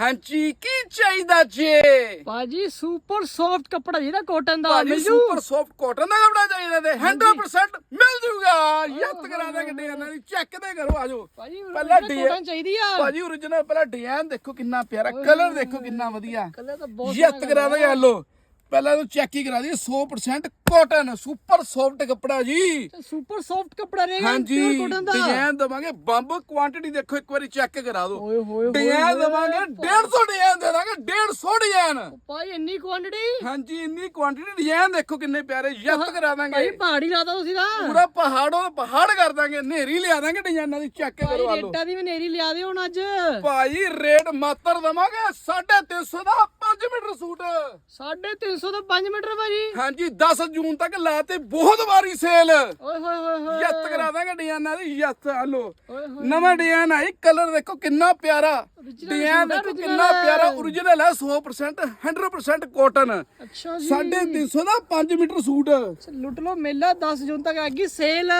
ਹਾਂਜੀ ਕੀ ਚਾਹੀਦਾ ਜੇ? ਭਾਜੀ ਸੁਪਰ ਸੌਫਟ ਕੱਪੜਾ ਜਿਹੜਾ ਕੋਟਨ ਦਾ ਭਾਜੀ ਮਿਲ ਜੂ? ਸੁਪਰ ਸੌਫਟ ਕਾਟਨ ਦਾ ਕੱਪੜਾ ਚਾਹੀਦਾ ਤੇ 100% ਮਿਲ ਜੂਗਾ। ਯੱਤ ਕਰਾ ਦਾਂਗੇ ਡਿਜ਼ਾਈਨਾਂ ਦੀ ਚੈੱਕ ਤੇ ਕਰੋ ਆਜੋ। ਭਾਜੀ ਪਹਿਲਾਂ ਕੋਟਨ ਡਿਜ਼ਾਈਨ ਚਾਹੀਦੀ ਆ। ਭਾਜੀ origignal ਪਹਿਲਾਂ ਡਿਜ਼ਾਈਨ ਦੇਖੋ ਕਿੰਨਾ ਪਿਆਰਾ ਕਲਰ ਦੇਖੋ ਕਿੰਨਾ ਵਧੀਆ। ਕਲਰ ਤਾਂ ਬਹੁਤ ਯੱਤ ਕਰਾ ਦਾਂਗੇ ਹਲੋ ਪਹਿਲਾਂ ਇਹਨੂੰ ਚੈੱਕ ਹੀ ਕਰਾ ਦਈਏ 100% ਕਾਟਨ ਸੁਪਰ ਸੌਫਟ ਕੱਪੜਾ ਜੀ। ਸੁਪਰ ਸੌਫਟ ਕੱਪੜਾ ਰਹੇਗਾ ਹਾਂਜੀ ਦਾ। ਡਿਜ਼ਾਈਨ ਦਵਾਂਗੇ ਬੰਬ ਕੁਆਂਟੀਟੀ ਦੇਖੋ ਇੱਕ ਵਾਰੀ ਚੈੱਕ ਕਰਾ ਦਿਓ ਓਏ ਹੋਏ ਡਿਜ਼ਾਈਨ। ਦਵਾਂਗੇ 150 ਡਿਜ਼ਾਈਨ ਦੇ ਦਾਂਗੇ 150 ਡਿਜ਼ਾਈਨ ਭਾਈ ਇੰਨੀ ਕੁਆਂਟੀਟੀ ਹਾਂਜੀ ਇੰਨੀ ਕੁਆਂਟੀਟੀ ਡਿਜ਼ਾਈਨ ਦੇਖੋ ਕਿੰਨੇ ਪਿਆਰੇ ਯੱਤ ਕਰਾ ਦਾਂਗੇ। ਭਾਈ ਪਹਾੜੀ ਲਾਦਾ ਤੁਸੀਂ ਤਾਂ। ਪੂਰਾ ਪਹਾੜੋਂ ਪਹਾੜ ਕਰ ਦਾਂਗੇ ਨੇਰੀ ਲਿਆ ਦਾਂਗੇ ਡਿਜ਼ਾਈਨਾਂ ਦੀ ਚੈੱਕ ਭਾਈ ਕਰੋ ਆਲੋ। ਰੇਟਾਂ ਦੀ ਵੀ ਨੇਰੀ ਲਿਆ ਦੇ ਹੁਣ ਅੱਜ। ਭਾਈ ਰੇਟ ਮਾਤਰ ਦਵਾਂਗੇ 350 ਦਾ 5 ਮੀਟਰ ਸੂਟ। 350 ਤੋਂ 5 ਮੀਟਰ ਭਾਜੀ। ਹਾਂਜੀ 10 ਜੂਨ ਤੱਕ ਲਾਤੇ ਬਹੁਤ ਵਾਰੀ ਸੇਲ। ਓਏ ਹੋਏ ਹੋਏ ਹੋਏ। ਯੱਤ ਕਰਾ ਦਾਂਗੇ ਡਿਜ਼ਾਈਨਾਂ ਦੀ ਯੱਤ ਹਲੋ। ਓਏ ਹੋਏ। ਨਵਾਂ ਡਿਜ਼ਾਈਨ ਆਈ ਕਲਰ ਦੇਖੋ ਕਿੰਨਾ ਪਿਆਰਾ। Original ਡਿਜ਼ਾਈਨ ਸੂਟ ਆ, ਦੇਖੋ original। ਕਿੰਨਾ ਪਿਆਰਾ origignal ਹੈ 100% 100% ਕਾਟਨ ਅੱਛਾ ਜੀ। 350 ਦਾ 5 ਮੀਟਰ ਸੂਟ। ਲੁੱਟ ਲੋ ਮੇਲਾ 10 ਜੂਨ ਤੱਕ ਸੇਲ।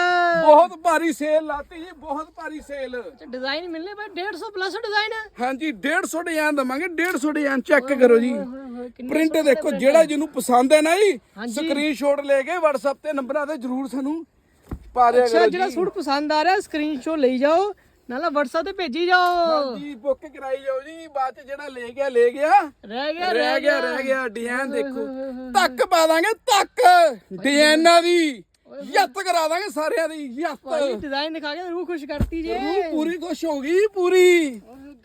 ਬਹੁਤ ਭਾਰੀ ਸੇਲ ਲਾਤੀ ਜੀ ਬਹੁਤ ਭਾਰੀ ਸੇਲ। ਡਿਜ਼ਾਈਨ ਮਿਲਨੇ ਭਾਈ 150 ਪਲੱਸ ਡਿਜ਼ਾਈਨ। ਹਾਂਜੀ 150 ਡਿਜ਼ਾਈਨ ਦਵਾਂਗੇ 150 ਡਿਜ਼ਾਈਨ ਚੈੱਕ ਕਰੋ ਜੀ। ਪ੍ਰਿੰਟ ਦੇਖੋ ਜਿਹੜਾ ਜਿਹਨੂੰ ਪਸੰਦ ਹੈ ਨਾ ਜੀ। ਸਕਰੀਨਸ਼ਾਟ ਲੈ ਕੇ WhatsApp ਤੇ ਨੰਬਰਾਂ ਤੇ ਜਰੂਰ ਸਾਨੂੰ ਪਾ ਦਿਆ ਅੱਛਾ ਕਰੋ ਜਿਹੜਾ ਸੂਟ ਪਸੰਦ ਆ ਰਿਹਾ ਸਕਰੀਨਸ਼ਾਟ ਲਈ ਜਾਓ ਨਾਲੇ WhatsApp ਤੇ ਭੇਜੀ ਜਾਓ। ਹਾਂਜੀ ਬੁੱਕ ਕਰਾਈ ਜਾਓ ਜੀ ਬਾਅਦ ਚ ਜਿਹੜਾ ਲੈ ਗਿਆ ਲੈ ਗਿਆ। ਰਹਿ ਗਿਆ ਰਹਿ ਗਿਆ ਰਹਿ ਗਿਆ ਡਿਜ਼ਾਈਨ ਦੇਖੋ। ਤੱਕ ਪਾ ਦਾਂਗੇ ਤੱਕ ਡਿਜ਼ਾਈਨਾਂ ਦੀ। ਯੱਤ ਕਰਾ ਦਾਂਗੇ ਸਾਰਿਆਂ ਦੀ ਯੱਤ। ਭਾਈ ਡਿਜ਼ਾਈਨ ਦਿਖਾ ਕੇ ਰੂਹ ਖੁਸ਼ ਕਰਤੀ ਜੇ। ਰੂਹ ਪੂਰੀ ਖੁਸ਼ ਹੋ ਗਈ ਪੂਰੀ।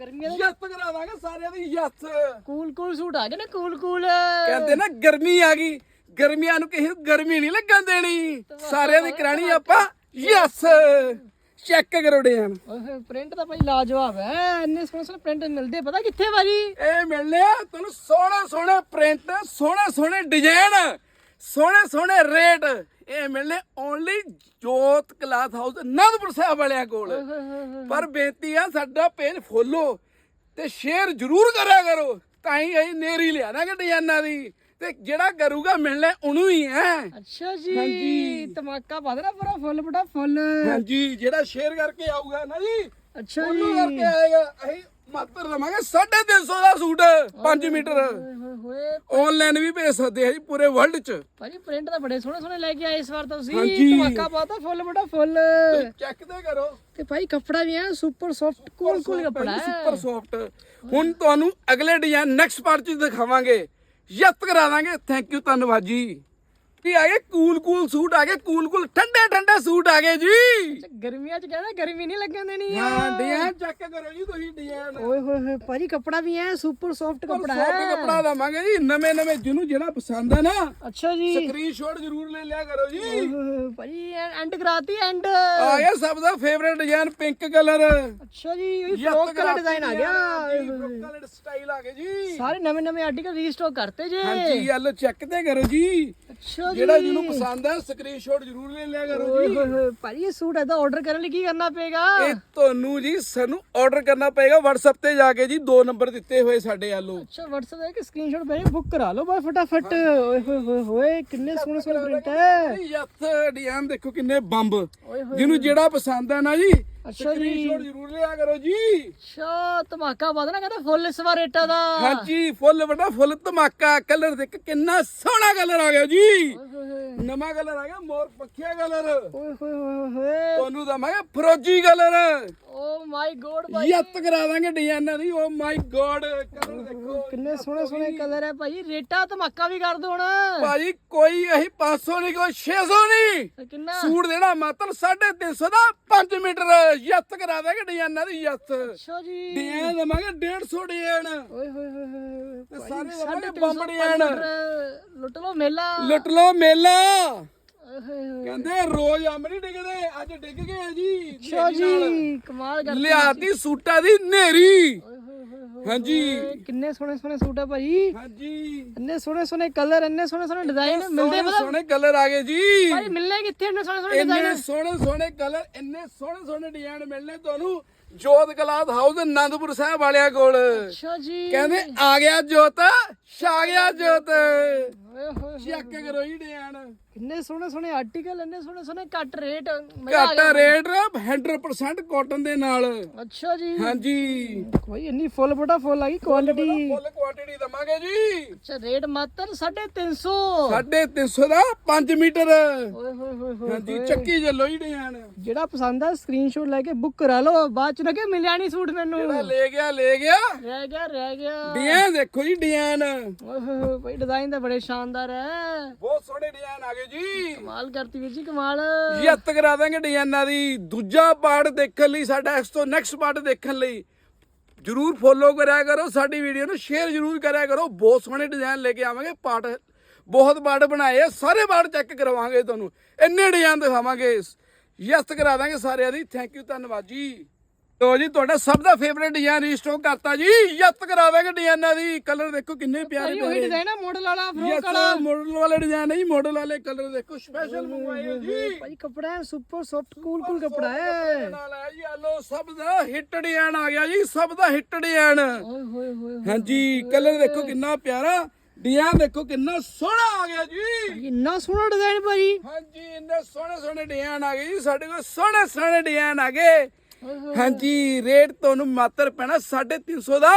ਗਰਮੀਆਂ ਦੇ ਯੱਤ ਕਰਾ ਦਾਂਗੇ ਸਾਰਿਆਂ ਦੀ ਯੱਤ। ਕੂਲ ਕੂਲ ਸੂਟ ਆ ਗਏ ਨਾ ਕੂਲ ਕੂਲ। ਕਹਿੰਦੇ ਨਾ ਗਰਮੀ ਆ ਗਈ। ਗਰਮੀਆਂ ਨੂੰ ਕਿਸੇ ਨੂੰ ਗਰਮੀ ਨਹੀਂ ਲੱਗਣ ਦੇਣੀ। ਸਾਰਿਆਂ ਦੀ ਕਰਾਣੀ ਆਪਾਂ ਯੈਸ ਚੈੱਕ ਕਰੋ ਡਿਜ਼ਾਈਨ। ਓਏ ਪ੍ਰਿੰਟ ਤਾਂ ਭਾਈ ਲਾਜਵਾਬ ਹੈ। ਇੰਨੇ ਸੋਹਣੇ ਸੋਹਣੇ ਪ੍ਰਿੰਟ ਮਿਲਦੇ ਪਤਾ ਕਿੱਥੇ ਭਾਜੀ? ਇਹ ਮਿਲਨੇ ਆ ਤੁਹਾਨੂੰ ਸੋਹਣੇ ਸੋਹਣੇ ਪ੍ਰਿੰਟ ਸੋਹਣੇ ਸੋਹਣੇ ਡਿਜ਼ਾਈਨ। ਸੋਹਣੇ ਸੋਹਣੇ ਰੇਟ। ਇਹ ਮਿਲਨੇ ਓਨਲੀ ਜੋਤ ਕਲਾਥ ਹਾਊਸ ਅਨੰਦਪੁਰ ਸਾਹਿਬ ਵਾਲਿਆਂ ਕੋਲ। ਪਰ ਬੇਨਤੀ ਆ ਸਾਡਾ ਪੇਜ ਫੋਲੋ ਤੇ ਸ਼ੇਅਰ ਜ਼ਰੂਰ ਕਰਿਆ ਕਰੋ। ਤਾਂ ਹੀ ਅਸੀਂ ਨੇਰੀ ਲਿਆ ਦਾਂਗੇ ਡਿਜ਼ਾਈਨਾਂ ਦੀ। ਤੇ ਜਿਹੜਾ ਕਰੂਗਾ ਮਿਲਨੇ ਉਹਨੂੰ ਹੀ ਹੈ। ਅੱਛਾ ਜੀ ਹਾਂਜੀ। ਧਮਾਕਾ ਦੇਣਾ ਪੂਰਾ ਫੁੱਲ ਬਟਾ ਫੁੱਲ। ਹਾਂਜੀ ਜਿਹੜਾ ਸ਼ੇਅਰ ਕਰਕੇ ਆਊਗਾ ਨਾ ਜੀ ਅੱਛਾ ਜੀ। ਉਹਨੂੰ ਕਰਕੇ ਆਏਗਾ। ਅਸੀਂ ਮਾਤਰ ਦਵਾਂਗੇ 350 ਦਾ ਸੂਟ 5 ਮੀਟਰ। ਹੋਏ ਆਨਲਾਈਨ ਵੀ ਭੇਜ ਸਕਦੇ ਆ ਜੀ ਪੂਰੇ ਵਰਲਡ ਚ। ਭਾਜੀ ਪ੍ਰਿੰਟ ਤਾਂ ਬੜੇ ਸੋਹਣੇ ਸੋਹਣੇ ਲੈ ਕੇ ਆਏ ਇਸ ਵਾਰ ਤਾਂ ਤੁਸੀਂ। ਧਮਾਕਾ ਪਾਤਾ ਫੁੱਲ ਬਟਾ ਫੁੱਲ। ਚੈੱਕ ਤੇ ਕਰੋ। ਤੇ ਭਾਈ ਕੱਪੜਾ ਵੀ ਹੈ ਸੁਪਰ ਸੌਫਟ ਕੂਲ ਕੂਲ ਕੱਪੜਾ ਹੈ ਸੁਪਰ ਸੌਫਟ ਹੁਣ ਤੁਹਾਨੂੰ ਅਗਲੇ ਡਿਜ਼ਾਈਨ ਨੈਕਸਟ ਪਾਰਟ ਚ ਦਿਖਾਵਾਂਗੇ। ਯੱਤ ਕਰਾ ਦਾਂਗੇ। ਥੈਂਕ ਯੂ ਧੰਨਵਾਦ ਜੀ। ਕੀ ਆ ਗਏ? ਕੂਲ ਕੂਲ ਸੂਟ ਆ ਗਏ ਕੂਲ ਕੂਲ ਠੰਡੇ ਠੰਡੇ ਸੂਟ ਆ ਗਏ ਜੀ। ਗਰਮੀਆਂ ਚ ਕਹਿੰਦਾ ਗਰਮੀ ਨਹੀਂ ਲੱਗਣ ਦੇਣੀ ਹਾਂ ਡਿਜ਼ਾਈਨ ਚੈੱਕ ਕਰੋ ਜੀ ਤੁਸੀਂ ਡਿਜ਼ਾਈਨ ਓਏ ਹੋਏ ਹੋਏ ਭਾਜੀ ਕੱਪੜਾ ਵੀ ਹੈ ਸੁਪਰ ਸੌਫਟ ਕੱਪੜਾ ਸੌਫਟ ਹੈ ਕੱਪੜਾ ਦਵਾਂਗੇ ਜੀ ਨਵੇਂ ਨਵੇਂ ਜਿਹਨੂੰ ਜਿਹੜਾ ਪਸੰਦ ਆ ਨਾ ਅੱਛਾ ਜੀ। ਸਕਰੀਨਸ਼ਾਟ ਜ਼ਰੂਰ ਲੈ ਲਿਆ ਕਰੋ ਜੀ। ਭਾਜੀ ਐਂਡ ਕਰਾਤੀ ਐਂਡ ਆ ਗਿਆ ਸਭ ਦਾ ਫੇਵਰੇਟ ਡਿਜ਼ਾਈਨ ਪਿੰਕ ਕਲਰ ਅੱਛਾ ਜੀ ਇਹ ਫਰੋਕ ਕਲਰ ਡਿਜ਼ਾਈਨ ਆ ਗਿਆ। ਕਲਰ ਸਟਾਈਲ ਆ ਗਏ ਜੀ। ਸਾਰੇ ਨਵੇਂ ਨਵੇਂ ਆਰਟੀਕਲ ਰੀਸਟਾਕ ਕਰਤੇ ਜੇ। ਹਾਂਜੀ ਹਲੋ ਚੈੱਕ ਤੇ ਕਰੋ ਜੀ। ਅੱਛਾ ਜੀ ਜਿਹੜਾ ਜਿਹਨੂੰ ਪਸੰਦ ਆ ਸਕਰੀਨਸ਼ਾਟ ਜ਼ਰੂਰ ਲੈ ਲਿਆ ਕਰੋ ਓਏ ਜੀ ਹੋਏ ਹੋਏ ਭਾਜੀ ਇਹ ਸੂਟ ਇਹਦਾ ਆਰਡਰ ਕਰਨ ਲਈ ਕੀ ਕਰਨਾ ਪਏਗਾ? ਇਹ ਤੁਹਾਨੂੰ ਜੀ ਸਾਨੂੰ ਆਰਡਰ ਕਰਨਾ ਪਏਗਾ WhatsApp ਤੇ ਜਾ ਕੇ ਜੀ ਦੋ ਨੰਬਰ ਦਿੱਤੇ ਹੋਏ ਸਾਡੇ ਆਲੂ ਅੱਛਾ WhatsApp ਤੇ ਇੱਕ ਸਕਰੀਨਸ਼ਾਟ ਭੇਜ ਬੁੱਕ ਕਰਾ ਲਓ ਬਈ ਫਟਾਫਟ। ਓਏ ਹੋਏ ਹੋਏ ਹੋਏ ਕਿੰਨੇ ਸੋਹਣੇ ਸੋਹਣੇ ਪ੍ਰਿੰਟ ਹੈ। ਯੱਥ ਡਿਜ਼ਾਈਨ ਦੇਖੋ ਕਿੰਨੇ ਬੰਬ। ਓਏ ਹੋਏ ਜਿਹਨੂੰ ਜਿਹੜਾ ਪਸੰਦ ਆ ਨਾ ਜੀ ਅੱਛਾ ਜੀ। ਸਕਰੀਨਸ਼ਾਟ ਜ਼ਰੂਰ ਲਿਆ ਕਰੋ ਜੀ। ਅੱਛਾ ਧਮਾਕਾ ਵਧਣਾ ਕਹਿੰਦਾ ਫੁੱਲ ਦਾ। ਹਾਂਜੀ ਫੁੱਲ ਵੱਡਾ ਫੁੱਲ ਧਮਾਕਾ ਕਲਰ ਦੇਖ ਕਿੰਨਾ ਸੋਹਣਾ ਕਲਰ ਆ ਗਿਆ ਜੀ। ਓਏ ਹੋਏ। ਹੋਏ ਨਵਾਂ ਕਲਰ ਆ ਗਿਆ ਮੋਰ ਪੱਖਿਆ ਕਲਰ ਓਏ ਹੋਏ ਹੋਏ ਹੋਏ। ਤੁਹਾਨੂੰ ਦਵਾਂਗੇ ਫਰੋਜੀ ਕਲਰ ਓ ਮਾਈ ਗੋਡ ਭਾਈ। ਯੱਤ ਕਰਾ ਦਾਂਗੇ ਡਿਜ਼ਾਈਨਾਂ ਦੀ। ਓ ਮਾਈ ਗੋਡ ਕਲਰ ਦੇਖੋ ਕਿੰਨੇ ਸੋਹਣੇ ਸੋਹਣੇ ਕਲਰ ਹੈ ਭਾਈ। ਰੇਟਾ ਧਮਾਕਾ ਵੀ ਕਰ ਦੋ ਹੁਣ। ਭਾਜੀ ਕੋਈ ਅਸੀਂ 500 ਨਹੀਂ ਕੋਈ 600 ਨਹੀਂ। ਕਿੰਨਾ? ਸੂਟ ਦੇਣਾ ਮਾਤਰ 350 ਦਾ। 5 ਮੀਟਰ ਯੱਤ ਕਰਾ ਦਾਂਗੇ ਡਿਜ਼ਾਈਨਾਂ ਦੀ ਯੱਤ। ਅੱਛਾ ਜੀ। ਡਿਜ਼ਾਈਨ ਦਵਾਂਗੇ 150 ਡਿਜ਼ਾਈਨ। ਓਏ ਹੋਏ ਹੋਏ ਸਾਰੇ ਦਵਾਂਗੇ ਬੰਬ ਡਿਜ਼ਾਈਨ। ਲੁੱਟ ਲਓ ਮੇਲਾ। ਲੁੱਟ ਲੋ ਮੇਲਾ। ਕਹਿੰਦੇ ਰੋਜ਼ ਅੰਬ ਨਹੀਂ ਡਿੱਗਦੇ ਅੱਜ ਡਿੱਗ ਗਏ ਆ ਜੀ ਅੱਛਾ ਜੀ ਕਮਾਲ ਕਰ ਲਿਆਤੀ ਸੂਟਾਂ ਦੀ ਨੇਰੀ ਹਾਂਜੀ। ਕਿੰਨੇ ਸੋਹਣੇ ਸੋਹਣੇ ਸੂਟ ਆ ਭਾਈ। ਹਾਂਜੀ। ਇੰਨੇ ਸੋਹਣੇ ਸੋਹਣੇ ਕਲਰ ਇੰਨੇ ਸੋਹਣੇ ਸੋਹਣੇ ਡਿਜ਼ਾਈਨ ਮਿਲਦੇ ਪਤਾ? ਸੋਹਣੇ ਕਲਰ ਆ ਗਏ ਜੀ। ਭਾਈ ਮਿਲਨੇ ਕਿੱਥੇ ਇੰਨੇ ਸੋਹਣੇ ਸੋਹਣੇ ਇੰਨੇ ਡਿਜ਼ਾਈਨ ਸੋਹਣੇ ਸੋਹਣੇ ਕਲਰ ਇੰਨੇ ਸੋਹਣੇ ਸੋਹਣੇ ਡਿਜ਼ਾਈਨ ਮਿਲਣੇ ਤੁਹਾਨੂੰ ਜੋਤ ਕਲਾਥ ਹਾਊਸ ਆਨੰਦਪੁਰ ਸਾਹਿਬ ਵਾਲਿਆਂ ਕੋਲ। ਅੱਛਾ ਜੀ। ਕਹਿੰਦੇ ਆ ਗਿਆ ਜੋਤ ਛਾ ਗਿਆ ਜੋਤ। ਓਏ ਹੋਏ ਚੈੱਕ ਕਰੋ ਜੀ ਡਿਜ਼ਾਈਨ ਕਿੰਨੇ ਸੋਹਣੇ ਸੋਹਣੇ ਆਰਟੀਕਲ ਇੰਨੇ ਸੋਹਣੇ ਸੋਹਣੇ ਘੱਟ ਰੇਟ ਮਜ਼ਾ ਆ ਘੱਟ ਗਿਆ ਰੇਟ 100% ਕਾਟਨ ਦੇ ਨਾਲ। ਅੱਛਾ ਜੀ। ਹਾਂਜੀ। ਕੋਈ ਇੰਨੀ ਫੁੱਲ ਬਟਾ ਫੁੱਲ ਆ ਗਈ ਕੁਆਲਿਟੀ ਫੁੱਲ ਕੁਆਂਟੀਟੀ ਦਵਾਂਗੇ ਜੀ। ਅੱਛਾ ਰੇਟ ਮਾਤਰ 350 350 ਦਾ 5 ਮੀਟਰ। ਓਏ ਹੋਏ ਹੋਏ ਹੋਏ ਹਾਂਜੀ ਚੱਕੀ ਚੱਲੋ ਜੀ ਡਿਜ਼ਾਈਨ ਜਿਹੜਾ ਪਸੰਦ ਆ ਸਕਰੀਨਸ਼ਾਟ ਲੈ ਕੇ ਬੁੱਕ ਕਰਾ ਲਓ। ਬਾਅਦ ਚ ਨਾ ਕਿ ਮਿਲਿਆ ਨਹੀਂ ਸੂਟ ਮੈਨੂੰ। ਜਿਹੜਾ ਲੈ ਗਿਆ ਲੈ ਗਿਆ। ਰਹਿ ਗਿਆ ਰਹਿ ਗਿਆ। ਡਿਜ਼ਾਈਨ ਦੇਖੋ ਜੀ ਡਿਜ਼ਾਈਨ ਓਏ ਹੋਏ ਹੋਏ ਭਾਈ ਡਿਜ਼ਾਈਨ ਤਾਂ ਬੜੇ ਸ਼ਾਨਦਾਰ ਹੈ ਬਹੁਤ ਸੋਹਣੇ ਡਿਜ਼ਾਈਨ ਆ ਗਏ ਜੀ। ਕਮਾਲ ਕਰਤੀ ਵੀਰ ਜੀ ਕਮਾਲ। ਯੱਤ ਕਰਾ ਦਾਂਗੇ ਡਿਜ਼ਾਈਨਾਂ ਦੀ। ਦੂਜਾ ਪਾਰਟ ਦੇਖਣ ਲਈ ਸਾਡਾ ਇਸ ਤੋਂ ਨੈਕਸਟ ਪਾਰਟ ਦੇਖਣ ਲਈ ਜਰੂਰ ਫੋਲੋ ਕਰਿਆ ਕਰੋ ਸਾਡੀ ਵੀਡੀਓ ਨੂੰ ਸ਼ੇਅਰ ਜਰੂਰ ਕਰਿਆ ਕਰੋ। ਬਹੁਤ ਸੋਹਣੇ ਡਿਜ਼ਾਈਨ ਲੈ ਕੇ ਆਵਾਂਗੇ ਪਾਰਟ ਬਹੁਤ ਪਾਰਟ ਬਣਾਏ ਆ ਸਾਰੇ ਪਾਰਟ ਚੈੱਕ ਕਰਵਾਵਾਂਗੇ ਤੁਹਾਨੂੰ। ਇੰਨੇ ਡਿਜ਼ਾਈਨ ਦਿਖਾਵਾਂਗੇ। ਯੱਤ ਕਰਾ ਦਾਂਗੇ ਸਾਰਿਆਂ ਦੀ। ਥੈਂਕ ਯੂ ਧੰਨਵਾਦ ਜੀ। ਲੋ ਜੀ ਤੁਹਾਡਾ ਸਭ ਦਾ ਫੇਵਰੇਟ ਡਿਜ਼ਾਈਨ ਰੀਸਟੋਕ ਕਰਤਾ ਜੀ। ਯੱਤ ਕਰਾ ਦਾਂਗੇ ਡਿਜ਼ਾਈਨਾਂ ਦੀ ਕਲਰ ਦੇਖੋ ਕਿੰਨੇ ਪਿਆਰੇ ਉਹੀ ਪਿਆਰੇ ਡਿਜ਼ਾਈਨ ਆ ਮਾਡਲ ਵਾਲਾ ਫਰੋਕ ਯਸ ਵਾਲਾ। ਮਾਡਲ ਵਾਲੇ ਡਿਜ਼ਾਈਨ ਹੈ ਜੀ ਮਾਡਲ ਵਾਲੇ ਕਲਰ ਦੇਖੋ ਸਪੈਸ਼ਲ ਮੰਗਵਾਏ ਜੀ। ਭਾਈ ਕਪੜਾ ਹੈ ਸੁਪਰ ਸੌਫਟ ਕੂਲ ਕੂਲ ਕਪੜਾ ਹੈ। ਨਾਲ ਹੈ ਜੀ ਆ ਲੋ ਸਭ ਦਾ ਹਿੱਟ ਡਿਜ਼ਾਈਨ ਆ ਗਿਆ ਜੀ ਸਭ ਦਾ ਹਿੱਟ ਡਿਜ਼ਾਈਨ ਓਏ ਹੋਏ ਹੋਏ ਹਾਂਜੀ ਕਲਰ ਦੇਖੋ ਕਿੰਨਾ ਪਿਆਰਾ ਡਿਜ਼ਾਈਨ ਦੇਖੋ ਕਿੰਨਾ ਸੋਹਣਾ ਆ ਗਿਆ ਜੀ। ਇੰਨਾ ਸੋਹਣਾ ਡਿਜ਼ਾਈਨ ਭਾਈ ਹਾਂਜੀ ਇੰਨੇ ਸੋਹਣੇ ਸੋਹਣੇ ਡਿਜ਼ਾਈਨ ਆ ਗਏ ਜੀ ਸਾਡੇ ਕੋਲ ਸੋਹਣੇ ਸੋਹਣੇ ਡਿਜ਼ਾਈਨ ਆ ਗਏ। ਹਾਂਜੀ ਰੇਟ ਤੁਹਾਨੂੰ ਮਾਤਰ ਪੈਣਾ 350 ਦਾ